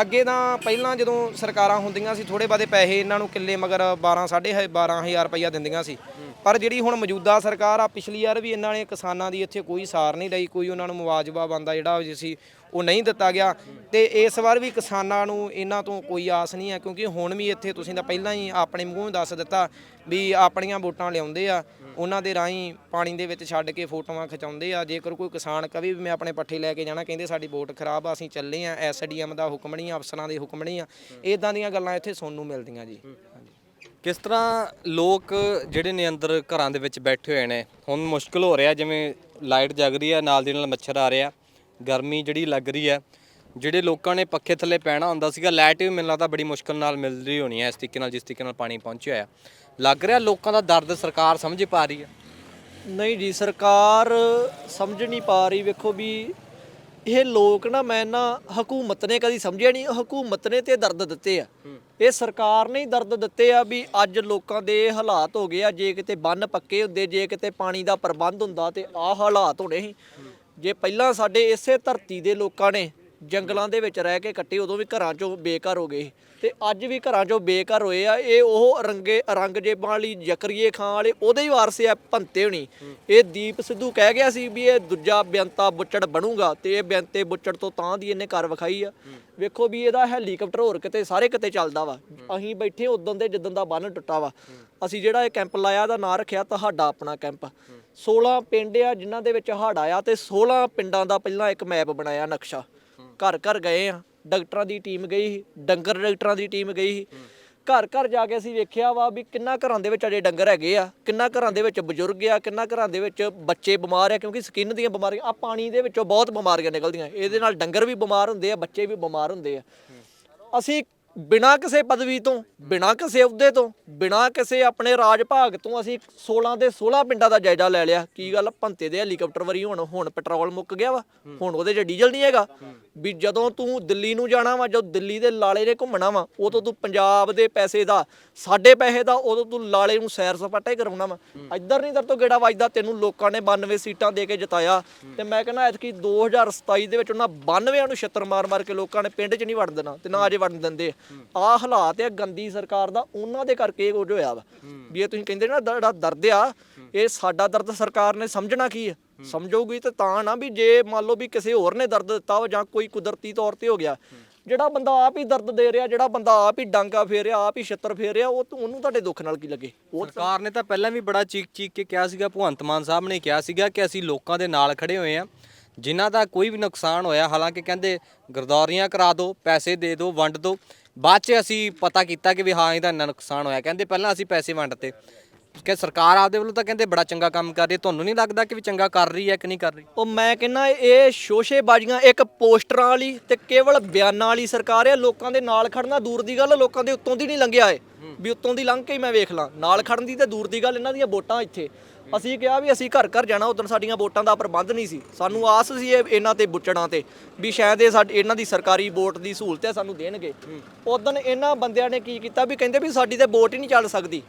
ਅੱਗੇ ਤਾਂ ਪਹਿਲਾਂ ਜਦੋਂ ਸਰਕਾਰਾਂ ਹੁੰਦੀਆਂ ਸੀ ਥੋੜੇ ਬਾਦੇ ਪੈਸੇ ਇਹਨਾਂ ਨੂੰ ਕਿੱਲੇ ਮਗਰ 12 ਸਾਢੇ 12000 ਰੁਪਈਆ ਦਿੰਦੀਆਂ ਸੀ। ਪਰ ਜਿਹੜੀ ਹੁਣ ਮੌਜੂਦਾ ਸਰਕਾਰ ਆ, ਪਿਛਲੀ ਵਾਰ ਵੀ ਇਹਨਾਂ ਨੇ ਕਿਸਾਨਾਂ ਦੀ ਇੱਥੇ ਕੋਈ ਸਾਰ ਨਹੀਂ ਲਈ, ਕੋਈ ਉਹਨਾਂ ਨੂੰ ਮੁਆਵਜ਼ਾ ਬੰਦਾ ਜਿਹੜਾ ਸੀ ਉਹ ਨਹੀਂ ਦਿੱਤਾ ਗਿਆ। ਤੇ ਇਸ ਵਾਰ ਵੀ ਕਿਸਾਨਾਂ ਨੂੰ ਇਹਨਾਂ ਤੋਂ ਕੋਈ ਆਸ ਨਹੀਂ ਹੈ, ਕਿਉਂਕਿ ਹੁਣ ਵੀ ਇੱਥੇ ਤੁਸੀਂ ਤਾਂ ਪਹਿਲਾਂ ਹੀ ਆਪਣੇ ਮੂੰਹੋਂ ਦੱਸ ਦਿੱਤਾ ਵੀ ਆਪਣੀਆਂ ਵੋਟਾਂ ਲਿਆਉਂਦੇ ਆ। ਉਹਨਾਂ ਦੇ ਰਾਹੀਂ ਪਾਣੀ ਦੇ ਵਿੱਚ ਛੱਡ ਕੇ ਫੋਟੋਆਂ ਖਿਚਾਉਂਦੇ ਆ। ਜੇਕਰ ਕੋਈ ਕਿਸਾਨ ਕਵੇ ਵੀ ਮੈਂ ਆਪਣੇ ਪੱਠੇ ਲੈ ਕੇ ਜਾਣਾ, ਕਹਿੰਦੇ ਸਾਡੀ ਵੋਟ ਖਰਾਬ ਆ, ਅਸੀਂ ਚੱਲੇ ਆ ਐਸਡੀਐਮ ਦਾ ਹੁਕਮ ਨਹੀਂ ਆ, ਅਫਸਰਾਂ ਦੇ ਹੁਕਮ ਨਹੀਂ ਆ। ਇਦਾਂ ਦੀਆਂ ਗੱਲਾਂ ਇੱਥੇ ਸੁਣਨ ਨੂੰ ਮਿਲਦੀਆਂ ਜੀ। ਕਿਸ ਤਰ੍ਹਾਂ ਲੋਕ ਜਿਹੜੇ ਨੇ ਅੰਦਰ ਘਰਾਂ ਦੇ ਵਿੱਚ ਬੈਠੇ ਹੋਏ ਨੇ, ਹੁਣ ਮੁਸ਼ਕਲ ਹੋ ਰਿਹਾ, ਜਿਵੇਂ ਲਾਈਟ ਜਗ ਰਹੀ ਹੈ ਨਾਲ ਦੀ ਨਾਲ ਮੱਛਰ ਆ ਰਿਹਾ ਗਰਮੀ ਜਿਹੜੀ ਲੱਗ ਰਹੀ ਹੈ ਜਿਹੜੇ ਲੋਕਾਂ ਨੇ ਪੱਖੇ ਥੱਲੇ ਪੈਣਾ ਹੁੰਦਾ ਸੀਗਾ ਲਾਈਟ ਵੀ ਮੈਨੂੰ ਲੱਗਦਾ ਬੜੀ ਮੁਸ਼ਕਲ ਨਾਲ ਮਿਲ ਰਹੀ ਹੋਣੀ ਹੈ ਇਸ ਤਰੀਕੇ ਨਾਲ ਜਿਸ ਤਰੀਕੇ ਨਾਲ ਪਾਣੀ ਪਹੁੰਚਿਆ ਹੋਇਆ। ਲੱਗ ਰਿਹਾ ਲੋਕਾਂ ਦਾ ਦਰਦ ਸਰਕਾਰ ਸਮਝ ਪਾ ਰਹੀ ਹੈ? ਨਹੀਂ ਜੀ ਸਰਕਾਰ ਸਮਝ ਨਹੀਂ ਪਾ ਰਹੀ ਵੇਖੋ ਵੀ ਇਹ ਲੋਕ ਨਾ ਮੈਂ ਨਾ ਹਕੂਮਤ ਨੇ ਕਦੀ ਸਮਝਿਆ ਨਹੀਂ ਹਕੂਮਤ ਨੇ ਤੇ ਦਰਦ ਦਿੱਤੇ ਆ। ਇਹ ਸਰਕਾਰ ਨੇ ਹੀ ਦਰਦ ਦਿੱਤੇ ਆ ਵੀ ਅੱਜ ਲੋਕਾਂ ਦੇ ਹਾਲਾਤ ਹੋ ਗਏ ਆ ਜੇ ਕਿਤੇ ਬੰਨ ਪੱਕੇ ਹੁੰਦੇ ਜੇ ਕਿਤੇ ਪਾਣੀ ਦਾ ਪ੍ਰਬੰਧ ਹੁੰਦਾ ਤੇ ਆਹ ਹਾਲਾਤ ਹੋਣੇ ਸੀ। ਜੇ ਪਹਿਲਾਂ ਸਾਡੇ ਇਸੇ ਧਰਤੀ ਦੇ ਲੋਕਾਂ ਨੇ ਜੰਗਲਾਂ ਦੇ ਵਿੱਚ ਰਹਿ ਕੇ ਕੱਟੇ, ਉਦੋਂ ਵੀ ਘਰਾਂ ਚੋਂ ਬੇਘਰ ਹੋ ਗਏ ਤੇ ਅੱਜ ਵੀ ਘਰਾਂ ਚੋਂ ਬੇਘਰ ਹੋਏ ਆ, ਇਹ ਉਹ ਰੰਗੇ, ਰੰਗਜੇਬਾਂ ਵਾਲੀ ਜ਼ਕਰੀਏ ਖਾਂ ਵਾਲੇ, ਉਹਦੇ ਹੀ ਵਾਰਸੇ ਆ ਭੰਤੇ ਹੋਣੀ। ਇਹ ਦੀਪ ਸਿੱਧੂ ਕਹਿ ਗਿਆ ਸੀ ਵੀ ਇਹ ਦੂਜਾ ਬੇਅੰਤਾ ਬੁੱਚੜ ਬਣੂਗਾ ਤੇ ਇਹ ਬੇਅੰਤੇ ਬੁੱਚੜ ਤੋਂ ਤਾਂ ਦੀ ਇਹਨੇ ਕਰ ਵਿਖਾਈ ਆ। ਵੇਖੋ ਵੀ ਇਹਦਾ ਹੈਲੀਕਾਪਟਰ ਹੋਰ ਕਿਤੇ, ਸਾਰੇ ਕਿਤੇ ਚੱਲਦਾ ਵਾ। ਅਸੀਂ ਬੈਠੇ ਉਦੋਂ ਦੇ ਜਿੱਦਣ ਦਾ ਬੰਨ ਟੁੱਟਾ ਵਾ। ਅਸੀਂ ਜਿਹੜਾ ਇਹ ਕੈਂਪ ਲਾਇਆ ਦਾ ਨਾਂ ਰੱਖਿਆ ਤੁਹਾਡਾ ਆਪਣਾ ਕੈਂਪ। 16 ਪਿੰਡ ਆ ਜਿਨ੍ਹਾਂ ਦੇ ਵਿੱਚ ਹੜ੍ਹ ਆਇਆ ਤੇ 16 ਪਿੰਡਾਂ ਦਾ ਪਹਿਲਾਂ ਇੱਕ ਮੈਪ ਬਣਾਇਆ ਨਕਸ਼ਾ। ਘਰ ਘਰ ਗਏ ਆ, ਡਾਕਟਰਾਂ ਦੀ ਟੀਮ ਗਈ ਸੀ, ਡੰਗਰ ਡਾਕਟਰਾਂ ਦੀ ਟੀਮ ਗਈ ਸੀ। ਘਰ ਘਰ ਜਾ ਕੇ ਅਸੀਂ ਵੇਖਿਆ ਵਾ ਵੀ ਕਿੰਨਾ ਘਰਾਂ ਦੇ ਵਿੱਚ ਅਜੇ ਡੰਗਰ ਹੈਗੇ ਆ, ਕਿੰਨਾ ਘਰਾਂ ਦੇ ਵਿੱਚ ਬਜ਼ੁਰਗ ਆ, ਕਿੰਨਾ ਘਰਾਂ ਦੇ ਵਿੱਚ ਬੱਚੇ ਬਿਮਾਰ ਆ, ਕਿਉਂਕਿ ਸਕਿਨ ਦੀਆਂ ਬਿਮਾਰੀਆਂ ਆ ਪਾਣੀ ਦੇ ਵਿੱਚੋਂ ਬਹੁਤ ਬਿਮਾਰੀਆਂ ਨਿਕਲਦੀਆਂ। ਇਹਦੇ ਨਾਲ ਡੰਗਰ ਵੀ ਬਿਮਾਰ ਹੁੰਦੇ ਆ, ਬੱਚੇ ਵੀ ਬਿਮਾਰ ਹੁੰਦੇ ਆ। ਅਸੀਂ ਬਿਨਾਂ ਕਿਸੇ ਪਦਵੀ ਤੋਂ, ਬਿਨਾਂ ਕਿਸੇ ਅਹੁਦੇ ਤੋਂ, ਬਿਨਾਂ ਕਿਸੇ ਆਪਣੇ ਰਾਜ ਭਾਗ ਤੋਂ ਅਸੀਂ 16 ਦੇ 16 ਪਿੰਡਾਂ ਦਾ ਜਾਇਜ਼ਾ ਲੈ ਲਿਆ। ਕੀ ਗੱਲ? ਭੰਤੇ ਦੇ ਹੈਲੀਕਾਪਟਰ ਵਰੀ ਹੁਣ ਹੁਣ ਪੈਟਰੋਲ ਮੁੱਕ ਗਿਆ ਵਾ। ਹੁਣ ਉਹਦੇ 'ਚ ਡੀਜ਼ਲ ਨਹੀਂ ਹੈਗਾ। ਵੀ ਜਦੋਂ ਤੂੰ ਦਿੱਲੀ ਨੂੰ ਜਾਣਾ ਵਾ, ਜਦੋਂ ਦਿੱਲੀ ਦੇ ਲਾਲੇ ਨੇ ਘੁੰਮਣਾ ਵਾ, ਉਦੋਂ ਤੂੰ ਪੰਜਾਬ ਦੇ ਪੈਸੇ ਦਾ, ਸਾਡੇ ਪੈਸੇ ਦਾ, ਉਦੋਂ ਤੂੰ ਲਾਲੇ ਨੂੰ ਸੈਰ ਸਪਾਟਾ ਹੀ ਕਰਾਉਣਾ ਵਾ। ਇੱਧਰ ਨਹੀਂ ਦਰ ਤੋਂ ਗੇੜਾ ਵੱਜਦਾ, ਤੈਨੂੰ ਲੋਕਾਂ ਨੇ 92 ਸੀਟਾਂ ਦੇ ਕੇ ਜਿਤਾਇਆ। ਤੇ ਮੈਂ ਕਹਿੰਦਾ ਐਤਕੀ 2027 ਦੇ ਵਿੱਚ ਉਹਨਾਂ 92 ਨੂੰ ਛੱਤਰ ਮਾਰ ਮਾਰ ਕੇ ਲੋਕਾਂ ਨੇ ਪਿੰਡ 'ਚ ਨਹੀਂ ਵੜ ਦੇਣਾ, ਤੇ ਨਾ ਅਜੇ ਵੜਨ ਦਿੰਦੇ ਆ ਹਾਲਾਤ ਆ ਗੰਦੀ ਸਰਕਾਰ ਦਾ, ਉਹਨਾਂ ਦੇ ਕਰਕੇ ਇਹ ਕੁਝ ਹੋਇਆ ਵਾ। ਵੀ ਇਹ ਤੁਸੀਂ ਕਹਿੰਦੇ ਨਾ, ਜਿਹੜਾ ਦਰਦ ਆ, ਇਹ ਸਾਡਾ ਦਰਦ ਸਰਕਾਰ ਨੇ ਸਮਝਣਾ ਕੀ ਹੈ ਸਮਝੋਗੀ ਤੇ ਤਾਂ ਨਾ ਵੀ ਜੇ ਮੰਨ ਲਓ ਵੀ ਕਿਸੇ ਹੋਰ ਨੇ ਦਰਦ ਦਿੱਤਾ ਵਾ ਜਾਂ ਕੋਈ ਕੁਦਰਤੀ ਤੌਰ ਤੇ ਹੋ ਗਿਆ। ਜਿਹੜਾ ਬੰਦਾ ਆਪ ਹੀ ਦਰਦ ਦੇ ਰਿਹਾ, ਜਿਹੜਾ ਬੰਦਾ ਆਪ ਹੀ ਡਾਂਗਾ ਫੇਰ ਰਿਹਾ, ਆਪ ਹੀ ਛੱਤਰ ਫੇਰ ਰਿਹਾ, ਉਹ ਉਹਨੂੰ ਤੁਹਾਡੇ ਦੁੱਖ ਨਾਲ ਕੀ ਲੱਗੇ? ਉਹ ਸਰਕਾਰ ਨੇ ਤਾਂ ਪਹਿਲਾਂ ਵੀ ਬੜਾ ਚੀਕ ਚੀਕ ਕੇ ਕਿਹਾ ਸੀਗਾ, ਭਗਵੰਤ ਮਾਨ ਸਾਹਿਬ ਨੇ ਕਿਹਾ ਸੀਗਾ ਕਿ ਅਸੀਂ ਲੋਕਾਂ ਦੇ ਨਾਲ ਖੜੇ ਹੋਏ ਆ। ਜਿਨ੍ਹਾਂ ਦਾ ਕੋਈ ਵੀ ਨੁਕਸਾਨ ਹੋਇਆ, ਹਾਲਾਂਕਿ ਕਹਿੰਦੇ ਗਰਦੌਰੀਆਂ ਕਰਾ ਦਿਓ, ਪੈਸੇ ਦੇ ਦਿਓ, ਵੰਡ ਦਿਓ। ਬਾਅਦ 'ਚ ਅਸੀਂ ਪਤਾ ਕੀਤਾ ਕਿ ਵੀ ਹਾਂ ਇਹਦਾ ਇੰਨਾ ਨੁਕਸਾਨ ਹੋਇਆ। ਕਹਿੰਦੇ ਪਹਿਲਾਂ ਅਸੀਂ ਪੈਸੇ ਵੰਡਤੇ। ਕਿ ਸਰਕਾਰ ਆਪਦੇ ਵੱਲੋਂ ਤਾਂ ਕਹਿੰਦੇ ਬੜਾ ਚੰਗਾ ਕੰਮ ਕਰ ਰਹੀ ਹੈ। ਤੁਹਾਨੂੰ ਨਹੀਂ ਲੱਗਦਾ ਕਿ ਵੀ ਚੰਗਾ ਕਰ ਰਹੀ ਹੈ ਕਿ ਨਹੀਂ ਕਰ ਰਹੀ? ਉਹ ਮੈਂ ਕਹਿੰਨਾ ਇਹ ਸ਼ੋਸ਼ੇਬਾਜ਼ੀਆਂ ਇੱਕ ਪੋਸਟਰਾਂ ਵਾਲੀ ਤੇ ਕੇਵਲ ਬਿਆਨਾਂ ਵਾਲੀ ਸਰਕਾਰ ਹੈ। ਲੋਕਾਂ ਦੇ ਨਾਲ ਖੜਨਾ ਦੂਰ ਦੀ ਗੱਲ ਲੋਕਾਂ ਦੇ ਉੱਤੋਂ ਦੀ ਨਹੀਂ ਲੰਘਿਆ ਏ ਵੀ ਉੱਤੋਂ ਦੀ ਲੰਘ ਕੇ ਹੀ ਮੈਂ ਵੇਖ ਲਾਂ। ਨਾਲ ਖੜਨ ਦੀ ਤੇ ਦੂਰ ਦੀ ਗੱਲ ਇਹਨਾਂ ਦੀਆਂ ਵੋਟਾਂ ਇੱਥੇ। ਅਸੀਂ ਕਿਹਾ ਵੀ ਅਸੀਂ ਘਰ ਘਰ ਜਾਣਾ ਉਦੋਂ ਸਾਡੀਆਂ ਵੋਟਾਂ ਦਾ ਪ੍ਰਬੰਧ ਨਹੀਂ ਸੀ। ਸਾਨੂੰ ਆਸ ਸੀ ਇਹ ਇਹਨਾਂ ਤੇ ਬੁੱਚੜਾਂ ਤੇ ਵੀ ਸ਼ਾਇਦ ਇਹ ਸਾਡੀ ਇਹਨਾਂ ਦੀ ਸਰਕਾਰੀ ਵੋਟ ਦੀ ਸਹੂਲਤ ਹੈ ਸਾਨੂੰ ਦੇਣਗੇ। ਉਦੋਂ ਇਹਨਾਂ ਬੰਦਿਆਂ ਨੇ ਕੀ ਕੀਤਾ ਵੀ ਕਹਿੰਦੇ ਵੀ ਸਾਡੀ ਤੇ ਵੋਟ ਹੀ ਨਹੀਂ ਚੱਲ ਸਕਦੀ।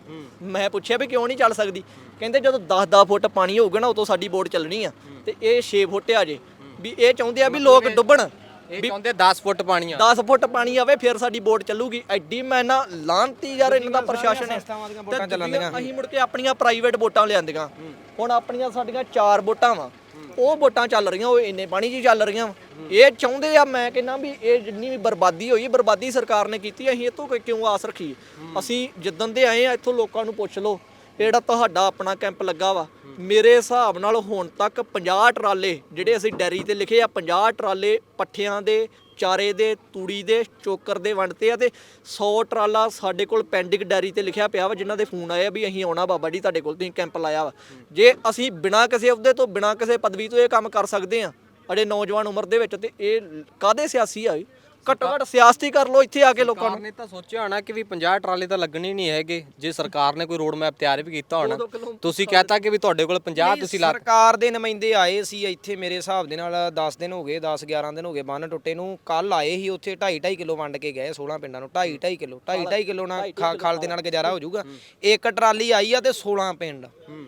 ਮੈਂ ਪੁੱਛਿਆ ਵੀ ਕਿਉਂ ਨਹੀਂ ਚੱਲ ਸਕਦੀ? ਕਹਿੰਦੇ ਜਦੋਂ 10-10 ਫੁੱਟ ਪਾਣੀ ਹੋਊਗਾ ਨਾ ਉਦੋਂ ਸਾਡੀ ਵੋਟ ਚੱਲਣੀ ਆ। ਤੇ ਇਹ 6 ਫੁੱਟ ਆ ਜੇ। ਵੀ ਇਹ ਚਾਹੁੰਦੇ ਆ ਵੀ ਲੋਕ ਡੁੱਬਣ। ਇਹ ਚਾਹੁੰਦੇ 10 ਫੁੱਟ ਪਾਣੀ ਆ। 10 ਫੁੱਟ ਪਾਣੀ ਆਵੇ ਫਿਰ ਸਾਡੀ ਵੋਟ ਚੱਲੂਗੀ। ਐਡੀ ਮੈਂ ਨਾ ਲਾਂਤੀ ਯਾਰ ਇਹਨਾਂ ਦਾ ਪ੍ਰਸ਼ਾਸਨ ਹੈ। ਵੋਟਾਂ ਚੱਲਣ ਦੀਆਂ। ਅਸੀਂ ਮੁੜ ਕੇ ਆਪਣੀਆਂ ਪ੍ਰਾਈਵੇਟ ਵੋਟਾਂ ਲਿਆਂਦੀਆਂ। ਹੁਣ ਆਪਣੀਆਂ ਸਾਡੀਆਂ ਚਾਰ ਵੋਟਾਂ ਵਾ। ਉਹ ਵੋਟਾਂ ਚੱਲ ਰਹੀਆਂ ਉਹ ਇੰਨੇ ਪਾਣੀ 'ਚ ਹੀ ਚੱਲ ਰਹੀਆਂ ਵਾਂ। ਇਹ ਚਾਹੁੰਦੇ ਆ ਮੈਂ ਕਹਿੰਦਾ ਵੀ ਇਹ ਜਿੰਨੀ ਵੀ ਬਰਬਾਦੀ ਹੋਈ ਬਰਬਾਦੀ ਸਰਕਾਰ ਨੇ ਕੀਤੀ ਅਸੀਂ ਇਹ ਤੋਂ ਕਿਉਂ ਆਸ ਰੱਖੀ? ਅਸੀਂ ਜਿੱਦਣ ਦੇ ਆਏ ਆ ਇੱਥੋਂ ਲੋਕਾਂ ਨੂੰ ਪੁੱਛ ਲਓ। ਇਹ ਜਿਹੜਾ ਤੁਹਾਡਾ ਆਪਣਾ ਕੈਂਪ ਲੱਗਾ ਵਾ, ਮੇਰੇ ਹਿਸਾਬ ਨਾਲ ਹੁਣ ਤੱਕ 50 ਟਰਾਲੇ ਜਿਹੜੇ ਅਸੀਂ ਡੈਰੀ ਤੇ ਲਿਖੇ ਆ 50 ਟਰਾਲੇ ਪੱਠਿਆਂ ਦੇ, ਚਾਰੇ ਦੇ, ਤੂੜੀ ਦੇ, ਚੋਕਰ ਦੇ ਵੰਡਤੇ ਆ ਤੇ 100 ਟਰਾਲਾ ਸਾਡੇ ਕੋਲ ਪੈਂਡਿੰਗ ਡੈਰੀ ਤੇ ਲਿਖਿਆ ਪਿਆ ਵਾ, ਜਿਨ੍ਹਾਂ ਦੇ ਫੋਨ ਆਏ ਆ ਵੀ ਅਸੀਂ ਆਉਣਾ ਬਾਬਾ ਜੀ ਤੁਹਾਡੇ ਕੋਲ, ਤੁਸੀਂ ਕੈਂਪ ਲਾਇਆ ਵਾ ਜੇ ਅਸੀਂ ਬਿਨਾਂ ਕਿਸੇ ਅਹੁਦੇ ਤੋਂ, ਬਿਨਾਂ ਕਿਸੇ ਪਦਵੀ ਤੋਂ ਇਹ ਕੰਮ ਕਰ ਸਕਦੇ ਆ ਅੜੇ ਨੌਜਵਾਨ ਉਮਰ ਦੇ ਵਿੱਚ ਤੇ ਇਹ ਕਾਦੇ ਸਿਆਸੀ ਆ ਇਹ? ਘੱਟੋ ਘੱਟ ਸਿਆਸਤੀ ਕਰ ਲਓ ਇੱਥੇ ਆ ਕੇ ਲੋਕਾਂ ਸਰਕਾਰ ਨੇ। ਤਾਂ ਸੋਚਿਆ ਹੋਣਾ ਕਿ ਵੀ 50 ਟਰਾਲੇ ਤਾਂ ਲੱਗਣੇ ਨਹੀਂ ਹੈਗੇ। ਜੇ ਸਰਕਾਰ ਨੇ ਕੋਈ ਰੋਡ ਮੈਪ ਤਿਆਰ ਵੀ ਕੀਤਾ ਹੋਣਾ ਤੁਸੀਂ ਕਹਤਾ ਕਿ ਵੀ ਤੁਹਾਡੇ ਕੋਲ 50 ਤੁਸੀਂ ਲਾ ਸਰਕਾਰ ਦੇ ਨੁਮਾਇੰਦੇ ਆਏ ਸੀ ਇੱਥੇ ਮੇਰੇ ਹਿਸਾਬ ਦੇ ਨਾਲ 10 ਦਿਨ ਹੋ ਗਏ 10 11 ਦਿਨ ਹੋ ਗਏ ਬੰਨ ਟੁੱਟੇ ਨੂੰ। ਕੱਲ ਆਏ ਸੀ ਉੱਥੇ 2.5 2.5 ਕਿਲੋ ਵੰਡ ਕੇ ਗਏ 16 ਪਿੰਡਾਂ ਨੂੰ 2.5 2.5 ਕਿਲੋ 2.5 2.5 ਕਿਲੋ ਨਾਲ ਖਾ- ਖਲ ਦੇ ਨਾਲ। ਗੁਜ਼ਾਰਾ ਹੋ ਜਾਊਗਾ। ਇੱਕ ਟਰਾਲੀ ਆਈ ਆ ਤੇ 16 ਪਿੰਡ।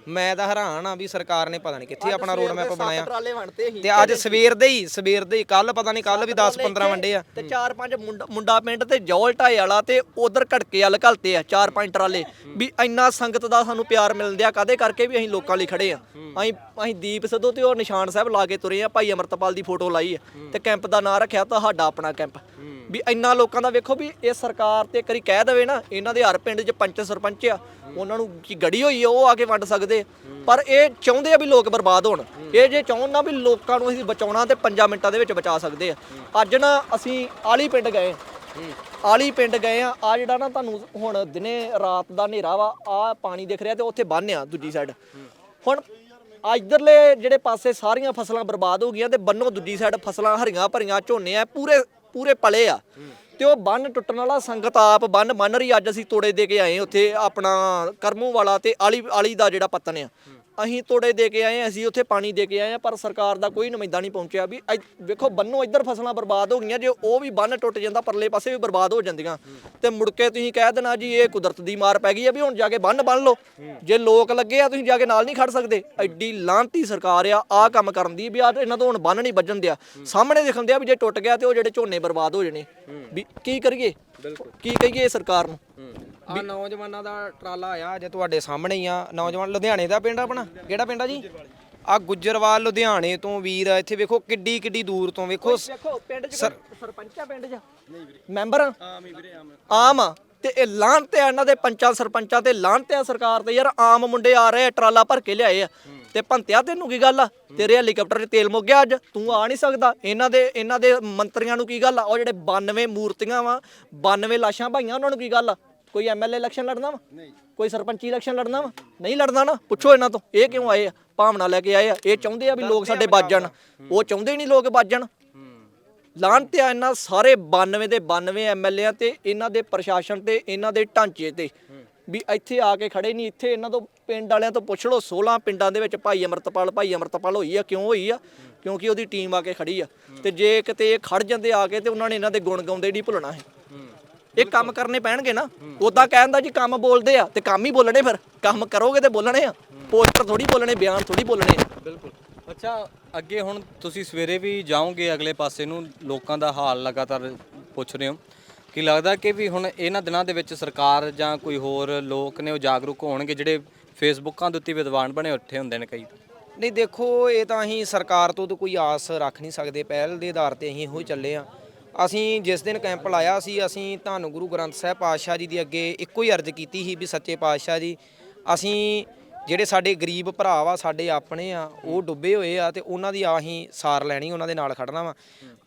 ਮੈਂ ਤਾਂ ਹੈਰਾਨ ਆ ਵੀ ਸਰਕਾਰ ਨੇ ਪਤਾ ਨਹੀਂ ਕਿੱਥੇ ਆਪਣਾ ਰੋਡ ਮੈਪ ਬਣਾਇਆ। ਟਰਾਲੇ ਵੰਡਤੇ ਸੀ। ਤੇ ਅੱਜ ਸਵੇਰ ਦੇ ਹੀ ਸਵੇਰ ਦੇ ਹੀ ਕੱਲ ਪਤਾ ਨਹੀਂ ਕੱਲ ਵੀ 10 15 ਵੰਡੇ ਆ। ਤੇ ਚਾਰ ਪੰਜ ਮੁੰਡਾ ਮੁੰਡਾ ਪਿੰਡ ਤੇ ਜੌਲ ਢਾਏ ਵਾਲਾ ਤੇ ਉਧਰ ਘੜਕੇ ਵਾਲ ਘਲਤੇ ਆ ਚਾਰ ਪੰਜ ਟਰਾਲੇ। ਵੀ ਇੰਨਾ ਸੰਗਤ ਦਾ ਸਾਨੂੰ ਪਿਆਰ ਮਿਲਦਿਆ ਕਾਦੇ ਕਰਕੇ ਵੀ ਅਸੀਂ ਲੋਕਾਂ ਲਈ ਖੜੇ ਆ? ਅਸੀਂ ਅਸੀਂ ਦੀਪ ਸਿੱਧੂ ਤੇ ਉਹ ਨਿਸ਼ਾਨ ਸਾਹਿਬ ਲਾ ਕੇ ਤੁਰੇ ਆ, ਭਾਈ ਅਮਰਤਪਾਲ ਦੀ ਫੋਟੋ ਲਾਈ ਆ ਤੇ ਕੈਂਪ ਦਾ ਨਾਂ ਰੱਖਿਆ ਤੁਹਾਡਾ ਆਪਣਾ ਕੈਂਪ। ਵੀ ਇੰਨਾ ਲੋਕਾਂ ਦਾ ਵੇਖੋ ਵੀ ਇਹ ਸਰਕਾਰ ਤੇ ਕਰੀ ਕਹਿ ਦੇਵੇ ਨਾ, ਇਹਨਾਂ ਦੇ ਹਰ ਪਿੰਡ 'ਚ ਪੰਚ ਸਰਪੰਚ ਆ, ਉਹਨਾਂ ਨੂੰ ਕੀ ਗੜੀ ਹੋਈ ਆ, ਉਹ ਆ ਕੇ ਵੰਡ ਸਕਦੇ। ਪਰ ਇਹ ਚਾਹੁੰਦੇ ਆ ਵੀ ਲੋਕ ਬਰਬਾਦ ਹੋਣ। ਇਹ ਜੇ ਚਾਹੁਣ ਨਾ ਵੀ ਲੋਕਾਂ ਨੂੰ ਅਸੀਂ ਬਚਾਉਣਾ ਤੇ 5 ਮਿੰਟਾਂ ਦੇ ਵਿੱਚ ਬਚਾ ਸਕਦੇ ਆ। ਅੱਜ ਨਾ ਅਸੀਂ ਆਲੀ ਪਿੰਡ ਗਏ। ਆਲੀ ਪਿੰਡ ਗਏ ਆ ਆ ਜਿਹੜਾ ਨਾ ਤੁਹਾਨੂੰ ਹੁਣ ਦਿਨੇ ਰਾਤ ਦਾ ਹਨੇਰਾ ਵਾ ਆ ਪਾਣੀ ਦਿਖ ਰਿਹਾ ਤੇ ਉੱਥੇ ਬੰਨ੍ਹ ਆ ਦੂਜੀ ਸਾਈਡ ਹੁਣ ਆ ਇਧਰਲੇ ਜਿਹੜੇ ਪਾਸੇ ਸਾਰੀਆਂ ਫਸਲਾਂ ਬਰਬਾਦ ਹੋ ਗਈਆਂ ਤੇ ਬੰਨੋ ਦੂਜੀ ਸਾਈਡ ਫਸਲਾਂ ਹਰੀਆਂ ਭਰੀਆਂ ਝੋਨੇ ਆ, ਪੂਰੇ ਪੂਰੇ ਪਲੇ ਆ। ਤੇ ਉਹ ਬੰਨ ਟੁੱਟਣ ਵਾਲਾ ਸੰਗਤ ਆਪ ਬੰਨ, ਮੰਨ ਰਹੀ ਅੱਜ ਅਸੀਂ ਤੋੜੇ ਦੇ ਕੇ ਆਏ ਉੱਥੇ ਆਪਣਾ ਕਰਮੂ ਵਾਲਾ ਤੇ ਆਲੀ ਆਲੀ ਦਾ ਜਿਹੜਾ ਪੱਤਨ ਆ। ਅਸੀਂ ਤੋੜੇ ਦੇ ਕੇ ਆਏ ਅਸੀਂ ਉੱਥੇ ਪਾਣੀ ਦੇ ਕੇ ਆਏ ਆ ਪਰ ਸਰਕਾਰ ਦਾ ਕੋਈ ਨੁਮਾਇੰਦਾ ਨਹੀਂ ਪਹੁੰਚਿਆ ਵੀ ਵੇਖੋ ਬੰਨੋ ਇੱਧਰ ਫਸਲਾਂ ਬਰਬਾਦ ਹੋ ਗਈਆਂ ਜੇ ਉਹ ਵੀ ਬੰਨ ਟੁੱਟ ਜਾਂਦਾ ਪਰਲੇ ਪਾਸੇ ਵੀ ਬਰਬਾਦ ਹੋ ਜਾਂਦੀਆਂ। ਤੇ ਮੁੜ ਕੇ ਤੁਸੀਂ ਕਹਿ ਦੇਣਾ ਜੀ ਇਹ ਕੁਦਰਤ ਦੀ ਮਾਰ ਪੈ ਗਈ ਹੈ ਵੀ ਹੁਣ ਜਾ ਕੇ ਬੰਨ ਬੰਨ ਲਓ। ਜੇ ਲੋਕ ਲੱਗੇ ਆ ਤੁਸੀਂ ਜਾ ਕੇ ਨਾਲ ਨਹੀਂ ਖੜ ਸਕਦੇ। ਐਡੀ ਲਾਂਤੀ ਸਰਕਾਰ ਆ ਆ ਕੰਮ ਕਰਨ ਦੀ ਵੀ ਆ ਇਹਨਾਂ ਤੋਂ ਹੁਣ ਬੰਨ ਨਹੀਂ ਵੱਜਣ ਦਿਆ। ਸਾਹਮਣੇ ਦਿਖਣ ਦਿਆ ਵੀ ਜੇ ਟੁੱਟ ਗਿਆ ਤੇ ਉਹ ਜਿਹੜੇ ਝੋਨੇ ਬਰਬਾਦ ਹੋ ਜਾਣੇ। ਵੀ ਕੀ ਕਰੀਏ? ਕੀ ਕਹੀਏ ਸਰਕਾਰ ਨੂੰ? ਆ ਨੌਜਵਾਨਾਂ ਦਾ ਟਰਾਲਾ ਆਇਆ ਅੱਜ ਤੁਹਾਡੇ ਸਾਹਮਣੇ ਹੀ ਆ। ਨੌਜਵਾਨ ਲੁਧਿਆਣੇ ਦਾ ਪਿੰਡ ਆਪਣਾ? ਕਿਹੜਾ ਪਿੰਡ ਆ ਜੀ? ਆ ਗੁੱਜਰਵਾਲ ਲੁਧਿਆਣੇ ਤੋਂ ਵੀਰ ਆ ਇੱਥੇ ਵੇਖੋ ਕਿੱਡੀ ਕਿੱਡੀ ਦੂਰ ਤੋਂ ਵੇਖੋ। ਦੇਖੋ ਪਿੰਡ ਚ ਸਰਪੰਚ ਆ ਪਿੰਡ ਚ? ਨਹੀਂ ਵੀਰੇ। ਮੈਂਬਰ ਆਮ ਹੀ ਵੀਰੇ ਆਮ। ਆਮ ਆ। ਤੇ ਇਹ ਲਾਹਨ ਤੇ ਆ ਇਹਨਾਂ ਦੇ ਪੰਚਾਂ ਸਰਪੰਚਾਂ ਤੇ ਲਾਹਨ ਤੇ ਆ ਸਰਕਾਰ ਤੇ ਯਾਰ ਆਮ ਮੁੰਡੇ ਆ ਰਹੇ ਆ, ਟਰਾਲਾ ਭਰ ਕੇ ਲਿਆਏ ਆ। ਤੇ ਭੰਤਿਆ ਤੈਨੂੰ ਕੀ ਗੱਲ ਆ? ਤੇਰੇ ਹੈਲੀਕਾਪਟਰ 'ਚ ਤੇਲ ਮੁੱਕ ਗਿਆ ਅੱਜ। ਤੂੰ ਆ ਨਹੀਂ ਸਕਦਾ। ਇਹਨਾਂ ਦੇ ਇਹਨਾਂ ਦੇ ਮੰਤਰੀਆਂ ਨੂੰ ਕੀ ਗੱਲ ਆ? ਉਹ ਜਿਹੜੇ 92 ਮੂਰਤੀਆਂ ਵਾ 92 ਲਾਸ਼ਾਂ ਭਾਈਆਂ ਉਹਨਾਂ ਨੂੰ ਕੀ ਗੱਲ ਆ? ਕੋਈ ਐਮਐਲਏ ਇਲੈਕਸ਼ਨ ਲੜਨਾ ਵਾ? ਨਹੀਂ। ਕੋਈ ਸਰਪੰਚੀ ਇਲੈਕਸ਼ਨ ਲੜਨਾ ਵਾ? ਨਹੀਂ ਲੜਨਾ ਨਾ। ਪੁੱਛੋ ਇਹਨਾਂ ਤੋਂ ਇਹ ਕਿਉਂ ਆਏ ਆ? ਭਾਵਨਾ ਲੈ ਕੇ ਆਏ ਆ। ਇਹ ਚਾਹੁੰਦੇ ਆ ਵੀ ਲੋਕ ਸਾਡੇ ਵੱਜ ਜਾਣ। ਉਹ ਚਾਹੁੰਦੇ ਹੀ ਨਹੀਂ ਲੋਕ ਵੱਜ ਜਾਣ। ਲਾਹਨਤ ਆ ਇਹਨਾਂ ਸਾਰੇ 92 ਦੇ 92 ਐਮਐਲਏ ਤੇ ਇਹਨਾਂ ਦੇ ਪ੍ਰਸ਼ਾਸਨ ਤੇ ਇਹਨਾਂ ਦੇ ਢਾਂਚੇ ਤੇ। ਵੀ ਇੱਥੇ ਆ ਕੇ ਖੜੇ ਨਹੀਂ ਇੱਥੇ ਇਹਨਾਂ ਤੋਂ ਪਿੰਡ ਵਾਲਿਆਂ ਤੋਂ ਪੁੱਛ ਲਓ। 16 ਪਿੰਡਾਂ ਦੇ ਵਿੱਚ ਭਾਈ ਅਮਰਤਪਾਲ ਭਾਈ ਅਮਰਤਪਾਲ ਹੋਈ ਆ। ਕਿਉਂ ਹੋਈ ਆ? ਕਿਉਂਕਿ ਉਹਦੀ ਟੀਮ ਆ ਕੇ ਖੜੀ ਆ। ਤੇ ਜੇ ਕਿਤੇ ਇਹ ਖੜ ਜਾਂਦੇ ਆ ਕੇ ਤੇ ਉਹਨਾਂ ਨੇ ਇਹਨਾਂ ਦੇ ਗੁਣ ਗਾਉਂਦੇ ਨਹੀਂ ਭੁੱਲਣਾ ਹੈ। ਇਹ ਕੰਮ ਕਰਨੇ ਪੈਣਗੇ ਨਾ। ਉਦਾਂ ਕਹਿੰਦਾ ਜੀ ਕੰਮ ਬੋਲਦੇ ਆ ਤੇ ਕੰਮ ਹੀ ਬੋਲਣੇ ਫਿਰ। ਕੰਮ ਕਰੋਗੇ ਤੇ ਬੋਲਣੇ ਆ। ਪੋਸਟਰ ਥੋੜੀ ਬੋਲਣੇ ਬਿਆਨ ਥੋੜੀ ਬੋਲਣੇ ਆ। ਬਿਲਕੁਲ। ਅੱਛਾ ਅੱਗੇ ਹੁਣ ਤੁਸੀਂ ਸਵੇਰੇ ਵੀ ਜਾਓਗੇ ਅਗਲੇ ਪਾਸੇ ਨੂੰ ਲੋਕਾਂ ਦਾ ਹਾਲ ਲਗਾਤਾਰ ਪੁੱਛ ਰਹੇ ਹੋ। ਕੀ ਲੱਗਦਾ ਕਿ ਵੀ ਹੁਣ ਇਹਨਾਂ ਦਿਨਾਂ ਦੇ ਵਿੱਚ ਸਰਕਾਰ ਜਾਂ ਕੋਈ ਹੋਰ ਲੋਕ ਨੇ ਉਹ ਜਾਗਰੂਕ ਹੋਣਗੇ ਜਿਹੜੇ ਫੇਸਬੁੱਕਾਂ ਦੇ ਉੱਤੇ ਵਿਦਵਾਨ ਬਣੇ ਉੱਠੇ ਹੁੰਦੇ ਨੇ ਕਈ? ਨਹੀਂ ਦੇਖੋ ਇਹ ਤਾਂ ਅਸੀਂ ਸਰਕਾਰ ਤੋਂ ਤਾਂ ਕੋਈ ਆਸ ਰੱਖ ਨਹੀਂ ਸਕਦੇ। ਪਹਿਲ ਦੇ ਆਧਾਰ ਤੇ ਅਸੀਂ ਇਹੋ ਚੱਲੇ ਆ ਅਸੀਂ ਜਿਸ ਦਿਨ ਕੈਂਪ ਲਾਇਆ ਸੀ, ਅਸੀਂ ਧੰਨ ਗੁਰੂ ਗ੍ਰੰਥ ਸਾਹਿਬ ਪਾਤਸ਼ਾਹ ਜੀ ਦੀ ਅੱਗੇ ਇੱਕੋ ਹੀ ਅਰਜ਼ ਕੀਤੀ ਸੀ ਵੀ ਸੱਚੇ ਪਾਤਸ਼ਾਹ ਜੀ, ਅਸੀਂ ਜਿਹੜੇ ਸਾਡੇ ਗਰੀਬ ਭਰਾ ਵਾ, ਸਾਡੇ ਆਪਣੇ ਆ, ਉਹ ਡੁੱਬੇ ਹੋਏ ਆ ਤੇ ਉਹਨਾਂ ਦੀ ਆਹੀਂ ਸਾਰ ਲੈਣੀ, ਉਹਨਾਂ ਦੇ ਨਾਲ ਖੜਨਾ ਵਾ।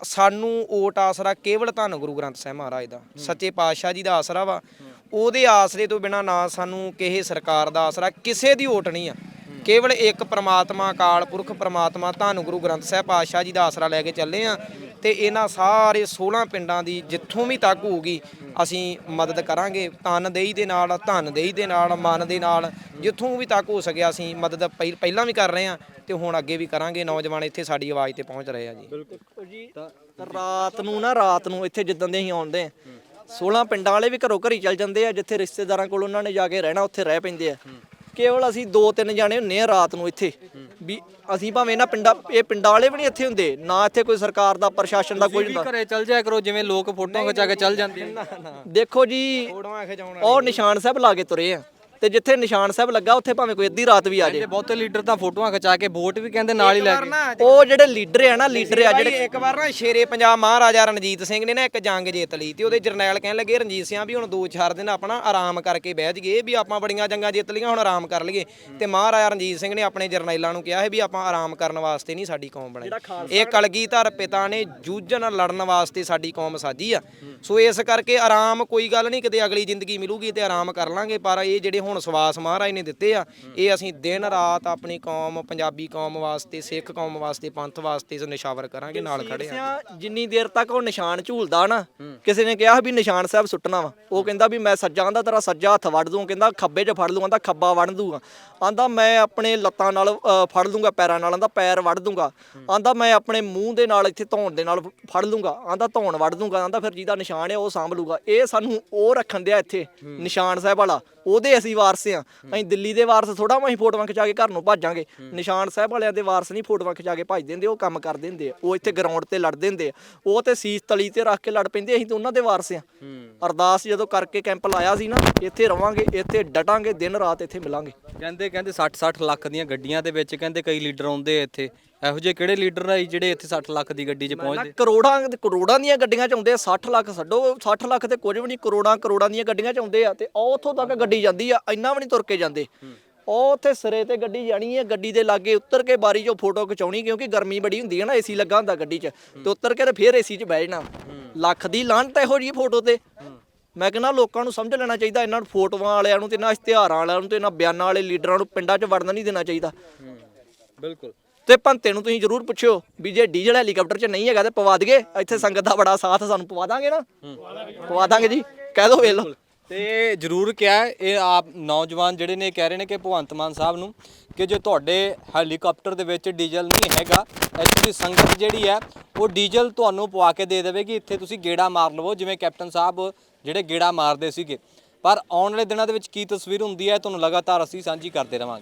ਸਾਨੂੰ ਓਟ ਆਸਰਾ ਕੇਵਲ ਧੰਨ ਗੁਰੂ ਗ੍ਰੰਥ ਸਾਹਿਬ ਮਹਾਰਾਜ ਦਾ, ਸੱਚੇ ਪਾਤਸ਼ਾਹ ਜੀ ਦਾ ਆਸਰਾ ਵਾ। ਉਹਦੇ ਆਸਰੇ ਤੋਂ ਬਿਨਾ ਨਾ ਸਾਨੂੰ ਕਿਸੇ ਸਰਕਾਰ ਦਾ ਆਸਰਾ, ਕਿਸੇ ਦੀ ਓਟ ਨਹੀਂ ਆ। ਕੇਵਲ ਇੱਕ ਪ੍ਰਮਾਤਮਾ ਅਕਾਲ ਪੁਰਖ ਪ੍ਰਮਾਤਮਾ ਧੰਨ ਗੁਰੂ ਗ੍ਰੰਥ ਸਾਹਿਬ ਪਾਤਸ਼ਾਹ ਜੀ ਦਾ ਆਸਰਾ ਲੈ ਕੇ ਚੱਲੇ ਆ ਤੇ ਇਹਨਾਂ ਸਾਰੇ 16 ਪਿੰਡਾਂ ਦੀ ਜਿੱਥੋਂ ਵੀ ਤੱਕ ਹੋਊਗੀ, ਅਸੀਂ ਮਦਦ ਕਰਾਂਗੇ। ਤਨ ਦੇਈ ਦੇ ਨਾਲ, ਧਨ ਦੇਈ ਦੇ ਨਾਲ, ਮਨ ਦੇ ਨਾਲ, ਜਿੱਥੋਂ ਵੀ ਤੱਕ ਹੋ ਸਕਿਆ ਅਸੀਂ ਮਦਦ ਪਹਿ- ਪਹਿਲਾਂ ਵੀ ਕਰ ਰਹੇ ਆ ਤੇ ਹੁਣ ਅੱਗੇ ਵੀ ਕਰਾਂਗੇ। ਨੌਜਵਾਨ ਇੱਥੇ ਸਾਡੀ ਆਵਾਜ਼ ਤੇ ਪਹੁੰਚ ਰਹੇ ਆ ਜੀ। ਦੇਖੋ ਜੀ, ਰਾਤ ਨੂੰ ਨਾ, ਰਾਤ ਨੂੰ ਇੱਥੇ ਜਿੱਦਾਂ ਦੇ ਅਸੀਂ ਆਉਂਦੇ ਆ 16 ਪਿੰਡਾਂ ਵਾਲੇ ਵੀ ਘਰੋਂ ਘਰੀ ਚੱਲ ਜਾਂਦੇ ਆ, ਜਿੱਥੇ ਰਿਸ਼ਤੇਦਾਰਾਂ ਕੋਲ ਉਹਨਾਂ ਨੇ ਜਾ ਕੇ ਰਹਿਣਾ, ਉੱਥੇ ਰਹਿ ਪੈਂਦੇ ਆ। ਕੇਵਲ ਅਸੀਂ ਦੋ ਤਿੰਨ ਜਾਣੇ ਹੁੰਨੇ ਆ ਰਾਤ ਨੂੰ ਇੱਥੇ। ਵੀ ਅਸੀਂ ਭਾਵੇਂ ਇਹਨਾਂ ਪਿੰਡਾਂ ਇਹ ਪਿੰਡਾਂ ਵਾਲੇ ਵੀ ਨਹੀਂ ਇੱਥੇ ਹੁੰਦੇ। ਨਾ ਇੱਥੇ ਕੋਈ ਸਰਕਾਰ ਦਾ ਪ੍ਰਸ਼ਾਸਨ ਦਾ ਕੋਈ ਹੁੰਦਾ। ਘਰੇ ਚੱਲ ਜਾਇਆ ਕਰੋ ਜਿਵੇਂ ਲੋਕ ਫੋਟੋਆਂ ਖਿਚਾ ਕੇ ਚੱਲ ਜਾਂਦੇ ਨੇ ਦੇਖੋ ਜੀ ਉਹ ਨਿਸ਼ਾਨ ਸਾਹਿਬ ਲਾ ਕੇ ਤੁਰੇ ਆ। ਤੇ ਜਿੱਥੇ ਨਿਸ਼ਾਨ ਸਾਹਿਬ ਲੱਗਾ ਉੱਥੇ ਭਾਵੇਂ ਕੋਈ ਅੱਧੀ ਰਾਤ ਵੀ ਆ ਜਾਏ ਬਹੁਤੇ ਲੀਡਰ ਤਾਂ ਫੋਟੋਆਂ ਖਿਚਾ ਕੇ ਵੋਟ ਵੀ ਕਹਿੰਦੇ ਨਾਲ ਹੀ ਲੈ ਕੇ। ਉਹ ਜਿਹੜੇ ਲੀਡਰ ਆ ਨਾ ਲੀਡਰ ਆ ਜਿਹੜੇ ਇੱਕ ਵਾਰ ਨਾ ਸ਼ੇਰੇ ਪੰਜਾਬ ਮਹਾਰਾਜਾ ਰਣਜੀਤ ਸਿੰਘ ਨੇ ਨਾ ਇੱਕ ਜੰਗ ਜਿੱਤ ਲਈ ਤੇ ਉਹਦੇ ਜਰਨੈਲ ਕਹਿਣ ਲੱਗੇ ਰਣਜੀਤ ਸਿੰਘ ਵੀ ਹੁਣ 2-4 ਦਿਨ ਆਪਣਾ ਆਰਾਮ ਕਰਕੇ ਬਹਿ ਜਗੇ ਵੀ ਆਪਾਂ ਬੜੀਆਂ ਜੰਗਾਂ ਜਿੱਤ ਲਈਆਂ ਹੁਣ ਆਰਾਮ ਕਰ ਲਈਏ। ਤੇ ਮਹਾਰਾਜਾ ਰਣਜੀਤ ਸਿੰਘ ਨੇ ਆਪਣੇ ਜਰਨੈਲਾਂ ਨੂੰ ਕਿਹਾ ਹੈ ਵੀ ਆਪਾਂ ਆਰਾਮ ਕਰਨ ਵਾਸਤੇ ਨਹੀਂ ਸਾਡੀ ਕੌਮ ਬਣਾਈ। ਇਹ ਕਲਗੀਧਰ ਪਿਤਾ ਨੇ ਜੂਝਣ ਲੜਨ ਵਾਸਤੇ ਸਾਡੀ ਕੌਮ ਸਾਜੀ ਆ। ਸੋ ਇਸ ਕਰਕੇ ਆਰਾਮ ਕੋਈ ਗੱਲ ਨਹੀਂ ਕਿਤੇ ਅਗਲੀ ਜ਼ਿੰਦਗੀ ਮਿਲੂਗੀ ਤੇ ਆਰਾਮ ਕਰ ਲਾਂਗੇ ਪਰ ਇਹ ਜਿਹੜੇ ਹੁਣ ਸਵਾਸ ਮਹਾਰਾਜ ਨੇ ਦਿੱਤੇ ਆ। ਇਹ ਅਸੀਂ ਦਿਨ ਰਾਤ ਆਪਣੀ ਕੌਮ ਪੰਜਾਬੀ ਕੌਮ ਵਾਸਤੇ ਸਿੱਖ ਕੌਮ ਵਾਸਤੇ ਪੰਥ ਵਾਸਤੇ ਨਿਸ਼ਾਵਰ ਕਰਾਂਗੇ ਨਾਲ ਖੜੇ ਆ ਸਿਆ ਜਿੰਨੀ ਦੇਰ ਤੱਕ ਉਹ ਨਿਸ਼ਾਨ ਝੂਲਦਾ ਨਾ ਕਿਸੇ ਨੇ ਕਿਹਾ ਵੀ ਨਿਸ਼ਾਨ ਸਾਹਿਬ ਸੁੱਟਣਾ ਵਾ। ਉਹ ਕਹਿੰਦਾ ਵੀ ਮੈਂ ਸੱਜਾ ਆਂਦਾ ਤੇਰਾ ਸੱਜਾ ਹੱਥ ਵੜ ਦੂੰ। ਕਹਿੰਦਾ ਖੱਬੇ 'ਚ ਫੜ ਲੂੰ ਆਂਦਾ ਖੱਬਾ ਵੜ ਦੂੰਗਾ। ਆਂਦਾ ਮੈਂ ਆਪਣੇ ਲੱਤਾਂ ਨਾਲ ਅ, ਫੜ ਲੂੰਗਾ ਪੈਰਾਂ ਨਾਲ ਆਂਦਾ ਪੈਰ ਵੜ ਦੂੰਗਾ। ਆਂਦਾ ਮੈਂ ਆਪਣੇ ਮੂੰਹ ਦੇ ਨਾਲ ਇੱਥੇ ਧੌਣ ਦੇ ਨਾਲ ਫੜ ਲੂੰਗਾ। ਆਂਦਾ ਧੌਣ ਵੜ ਦੂੰਗਾ ਆਂਦਾ ਫਿਰ ਜਿਹਦਾ ਨਿਸ਼ਾਨ ਹੈ ਉਹ ਸਾਂਭ ਲੂਗਾ। ਇਹ ਸਾਨੂੰ ਉਹ ਰੱਖਣ ਦਿਆ ਇੱਥੇ ਨਿਸ਼ਾਨ ਸਾਹਿਬ ਵਾਲਾ। ਉਹਦੇ ਅਸੀਂ ਵਾਰਸ ਆ। ਅਸੀਂ ਦਿੱਲੀ ਦੇ ਵਾਰਸ ਥੋੜਾ ਅਸੀਂ ਫੋਟੋਆਂ ਖਿਚਾ ਕੇ ਘਰ ਨੂੰ ਭੱਜਾਂਗੇ। ਨਿਸ਼ਾਨ ਸਾਹਿਬ ਵਾਲਿਆਂ ਦੇ ਵਾਰਸ ਨਹੀਂ ਫੋਟੋਆਂ ਖਿਚਾ ਕੇ ਭੱਜ ਦਿੰਦੇ ਉਹ ਕੰਮ ਕਰ ਦਿੰਦੇ ਆ। ਉਹ ਇੱਥੇ ਗਰਾਊਂਡ ਤੇ ਲੜਦੇ ਹੁੰਦੇ ਆ। ਉਹ ਤੇ ਸੀਸ ਤਲੀ ਤੇ ਰੱਖ ਕੇ ਲੜ ਪੈਂਦੇ ਅਸੀਂ ਤਾਂ ਉਹਨਾਂ ਦੇ ਵਾਰਸ ਆ। ਅਰਦਾਸ ਜਦੋਂ ਕਰਕੇ ਕੈਂਪ ਲਾਇਆ ਸੀ ਨਾ ਇੱਥੇ ਰਵਾਂਗੇ ਇੱਥੇ ਡਟਾਂਗੇ ਦਿਨ ਰਾਤ ਇੱਥੇ ਮਿਲਾਂਗੇ। ਕਹਿੰਦੇ ਕਹਿੰਦੇ 60 60 ਲੱਖ ਦੀਆਂ ਗੱਡੀਆਂ ਦੇ ਵਿੱਚ ਕਹਿੰਦੇ ਕਈ ਲੀਡਰ ਆਉਂਦੇ ਆ ਇੱਥੇ। ਇਹੋ ਜਿਹੇ ਕਿਹੜੇ ਲੀਡਰ ਆ ਜੀ ਜਿਹੜੇ ਇੱਥੇ 60 ਲੱਖ ਦੀ ਗੱਡੀ 'ਚ ਨਾ ਪਹੁੰਚਦੇ? ਕਰੋੜਾਂ ਕਰੋੜਾਂ ਦੀਆਂ ਗੱਡੀਆਂ ਚ ਆਉਂਦੇ ਆ 60 ਲੱਖ ਛੱਡੋ 60 ਲੱਖ ਤੇ ਕੁਝ ਵੀ ਨਹੀਂ ਕਰੋੜਾਂ ਕਰੋੜਾਂ ਦੀਆਂ ਗੱਡੀਆਂ ਚ ਆਉਂਦੇ ਆ ਤੇ ਉਹ ਉੱਥੋਂ ਤੱਕ ਗੱਡੀ ਜਾਂਦੀ ਆ ਇੰਨਾ ਵੀ ਨਹੀਂ ਤੁਰ ਕੇ ਜਾਂਦੇ। ਉਹ ਉੱਥੇ ਸਿਰੇ ਤੇ ਗੱਡੀ ਜਾਣੀ ਹੈ ਗੱਡੀ ਦੇ ਲਾਗੇ ਉੱਤਰ ਕੇ ਬਾਰੀ 'ਚੋਂ ਫੋਟੋ ਖਿਚਾਉਣੀ ਕਿਉਂਕਿ ਗਰਮੀ ਬੜੀ ਹੁੰਦੀ ਹੈ ਨਾ ਏਸੀ ਲੱਗਾ ਹੁੰਦਾ ਗੱਡੀ 'ਚ। ਤੇ ਉੱਤਰ ਕੇ ਤੇ ਫੇਰ ਏਸੀ 'ਚ ਬਹਿ ਜਾਣਾ। ਲੱਖ ਦੀ ਲਾਂਟ ਇਹੋ ਜਿਹੀ ਫੋਟੋ ਤੇ। ਮੈਂ ਕਹਿੰਦਾ ਲੋਕਾਂ ਨੂੰ ਸਮਝ ਲੈਣਾ ਚਾਹੀਦਾ ਇਹਨਾਂ ਨੂੰ ਫੋਟੋਆਂ ਵਾਲਿਆਂ ਨੂੰ ਤੇ ਇਹਨਾਂ ਇਸ਼ਤਿਹਾਰਾਂ ਵਾਲਿਆਂ ਨੂੰ ਤੇ ਇਹਨਾਂ ਬਿਆਨਾਂ ਵਾਲੇ ਲੀਡਰਾਂ ਨੂੰ ਪਿੰਡਾਂ 'ਚ ਵੜਨ ਨਹੀਂ ਦੇਣਾ ਚਾਹੀਦਾ। ਬਿਲਕੁਲ। ਤੇ ਭੰਤੇ ਨੂੰ ਤੁਸੀਂ ਜ਼ਰੂਰ ਪੁੱਛਿਓ ਵੀ ਜੇ ਡੀਜ਼ਲ ਹੈਲੀਕਾਪਟਰ 'ਚ ਨਹੀਂ ਹੈਗਾ ਤੇ ਪਵਾ ਦਈਏ। ਇੱਥੇ ਸੰਗਤ ਦਾ ਬੜਾ ਸਾਥ ਸਾਨੂੰ ਪਵਾ ਦਾਂਗੇ ਨਾ। ਪਵਾ ਦਾਂਗੇ ਜੀ। ਕਹਿ ਦੋ ਵੇਖ ਲਓ। ਤੇ ਜ਼ਰੂਰ ਕਿਹਾ ਹੈ, ਇਹ ਆਪ ਨੌਜਵਾਨ ਜਿਹੜੇ ਨੇ ਕਹਿ ਰਹੇ ਨੇ ਕਿ ਭਗਵੰਤ ਮਾਨ ਸਾਹਿਬ ਨੂੰ ਕਿ ਜੇ ਤੁਹਾਡੇ ਹੈਲੀਕਾਪਟਰ ਦੇ ਵਿੱਚ ਡੀਜ਼ਲ ਨਹੀਂ ਹੈਗਾ ਐਕਚੁਅਲੀ ਸੰਗਤ ਜਿਹੜੀ ਹੈ ਉਹ ਡੀਜ਼ਲ ਤੁਹਾਨੂੰ ਪਵਾ ਕੇ ਦੇ ਦੇਵੇਗੀ। ਇੱਥੇ ਤੁਸੀਂ ਗੇੜਾ ਮਾਰ ਲਵੋ ਜਿਵੇਂ ਕੈਪਟਨ ਸਾਹਿਬ ਜਿਹੜੇ ਗੇੜਾ ਮਾਰਦੇ ਸੀਗੇ। ਪਰ ਆਉਣ ਵਾਲੇ ਦਿਨਾਂ ਦੇ ਵਿੱਚ ਕੀ ਤਸਵੀਰ ਹੁੰਦੀ ਹੈ ਤੁਹਾਨੂੰ ਲਗਾਤਾਰ ਅਸੀਂ ਸਾਂਝੀ ਕਰਦੇ ਰਵਾਂਗੇ।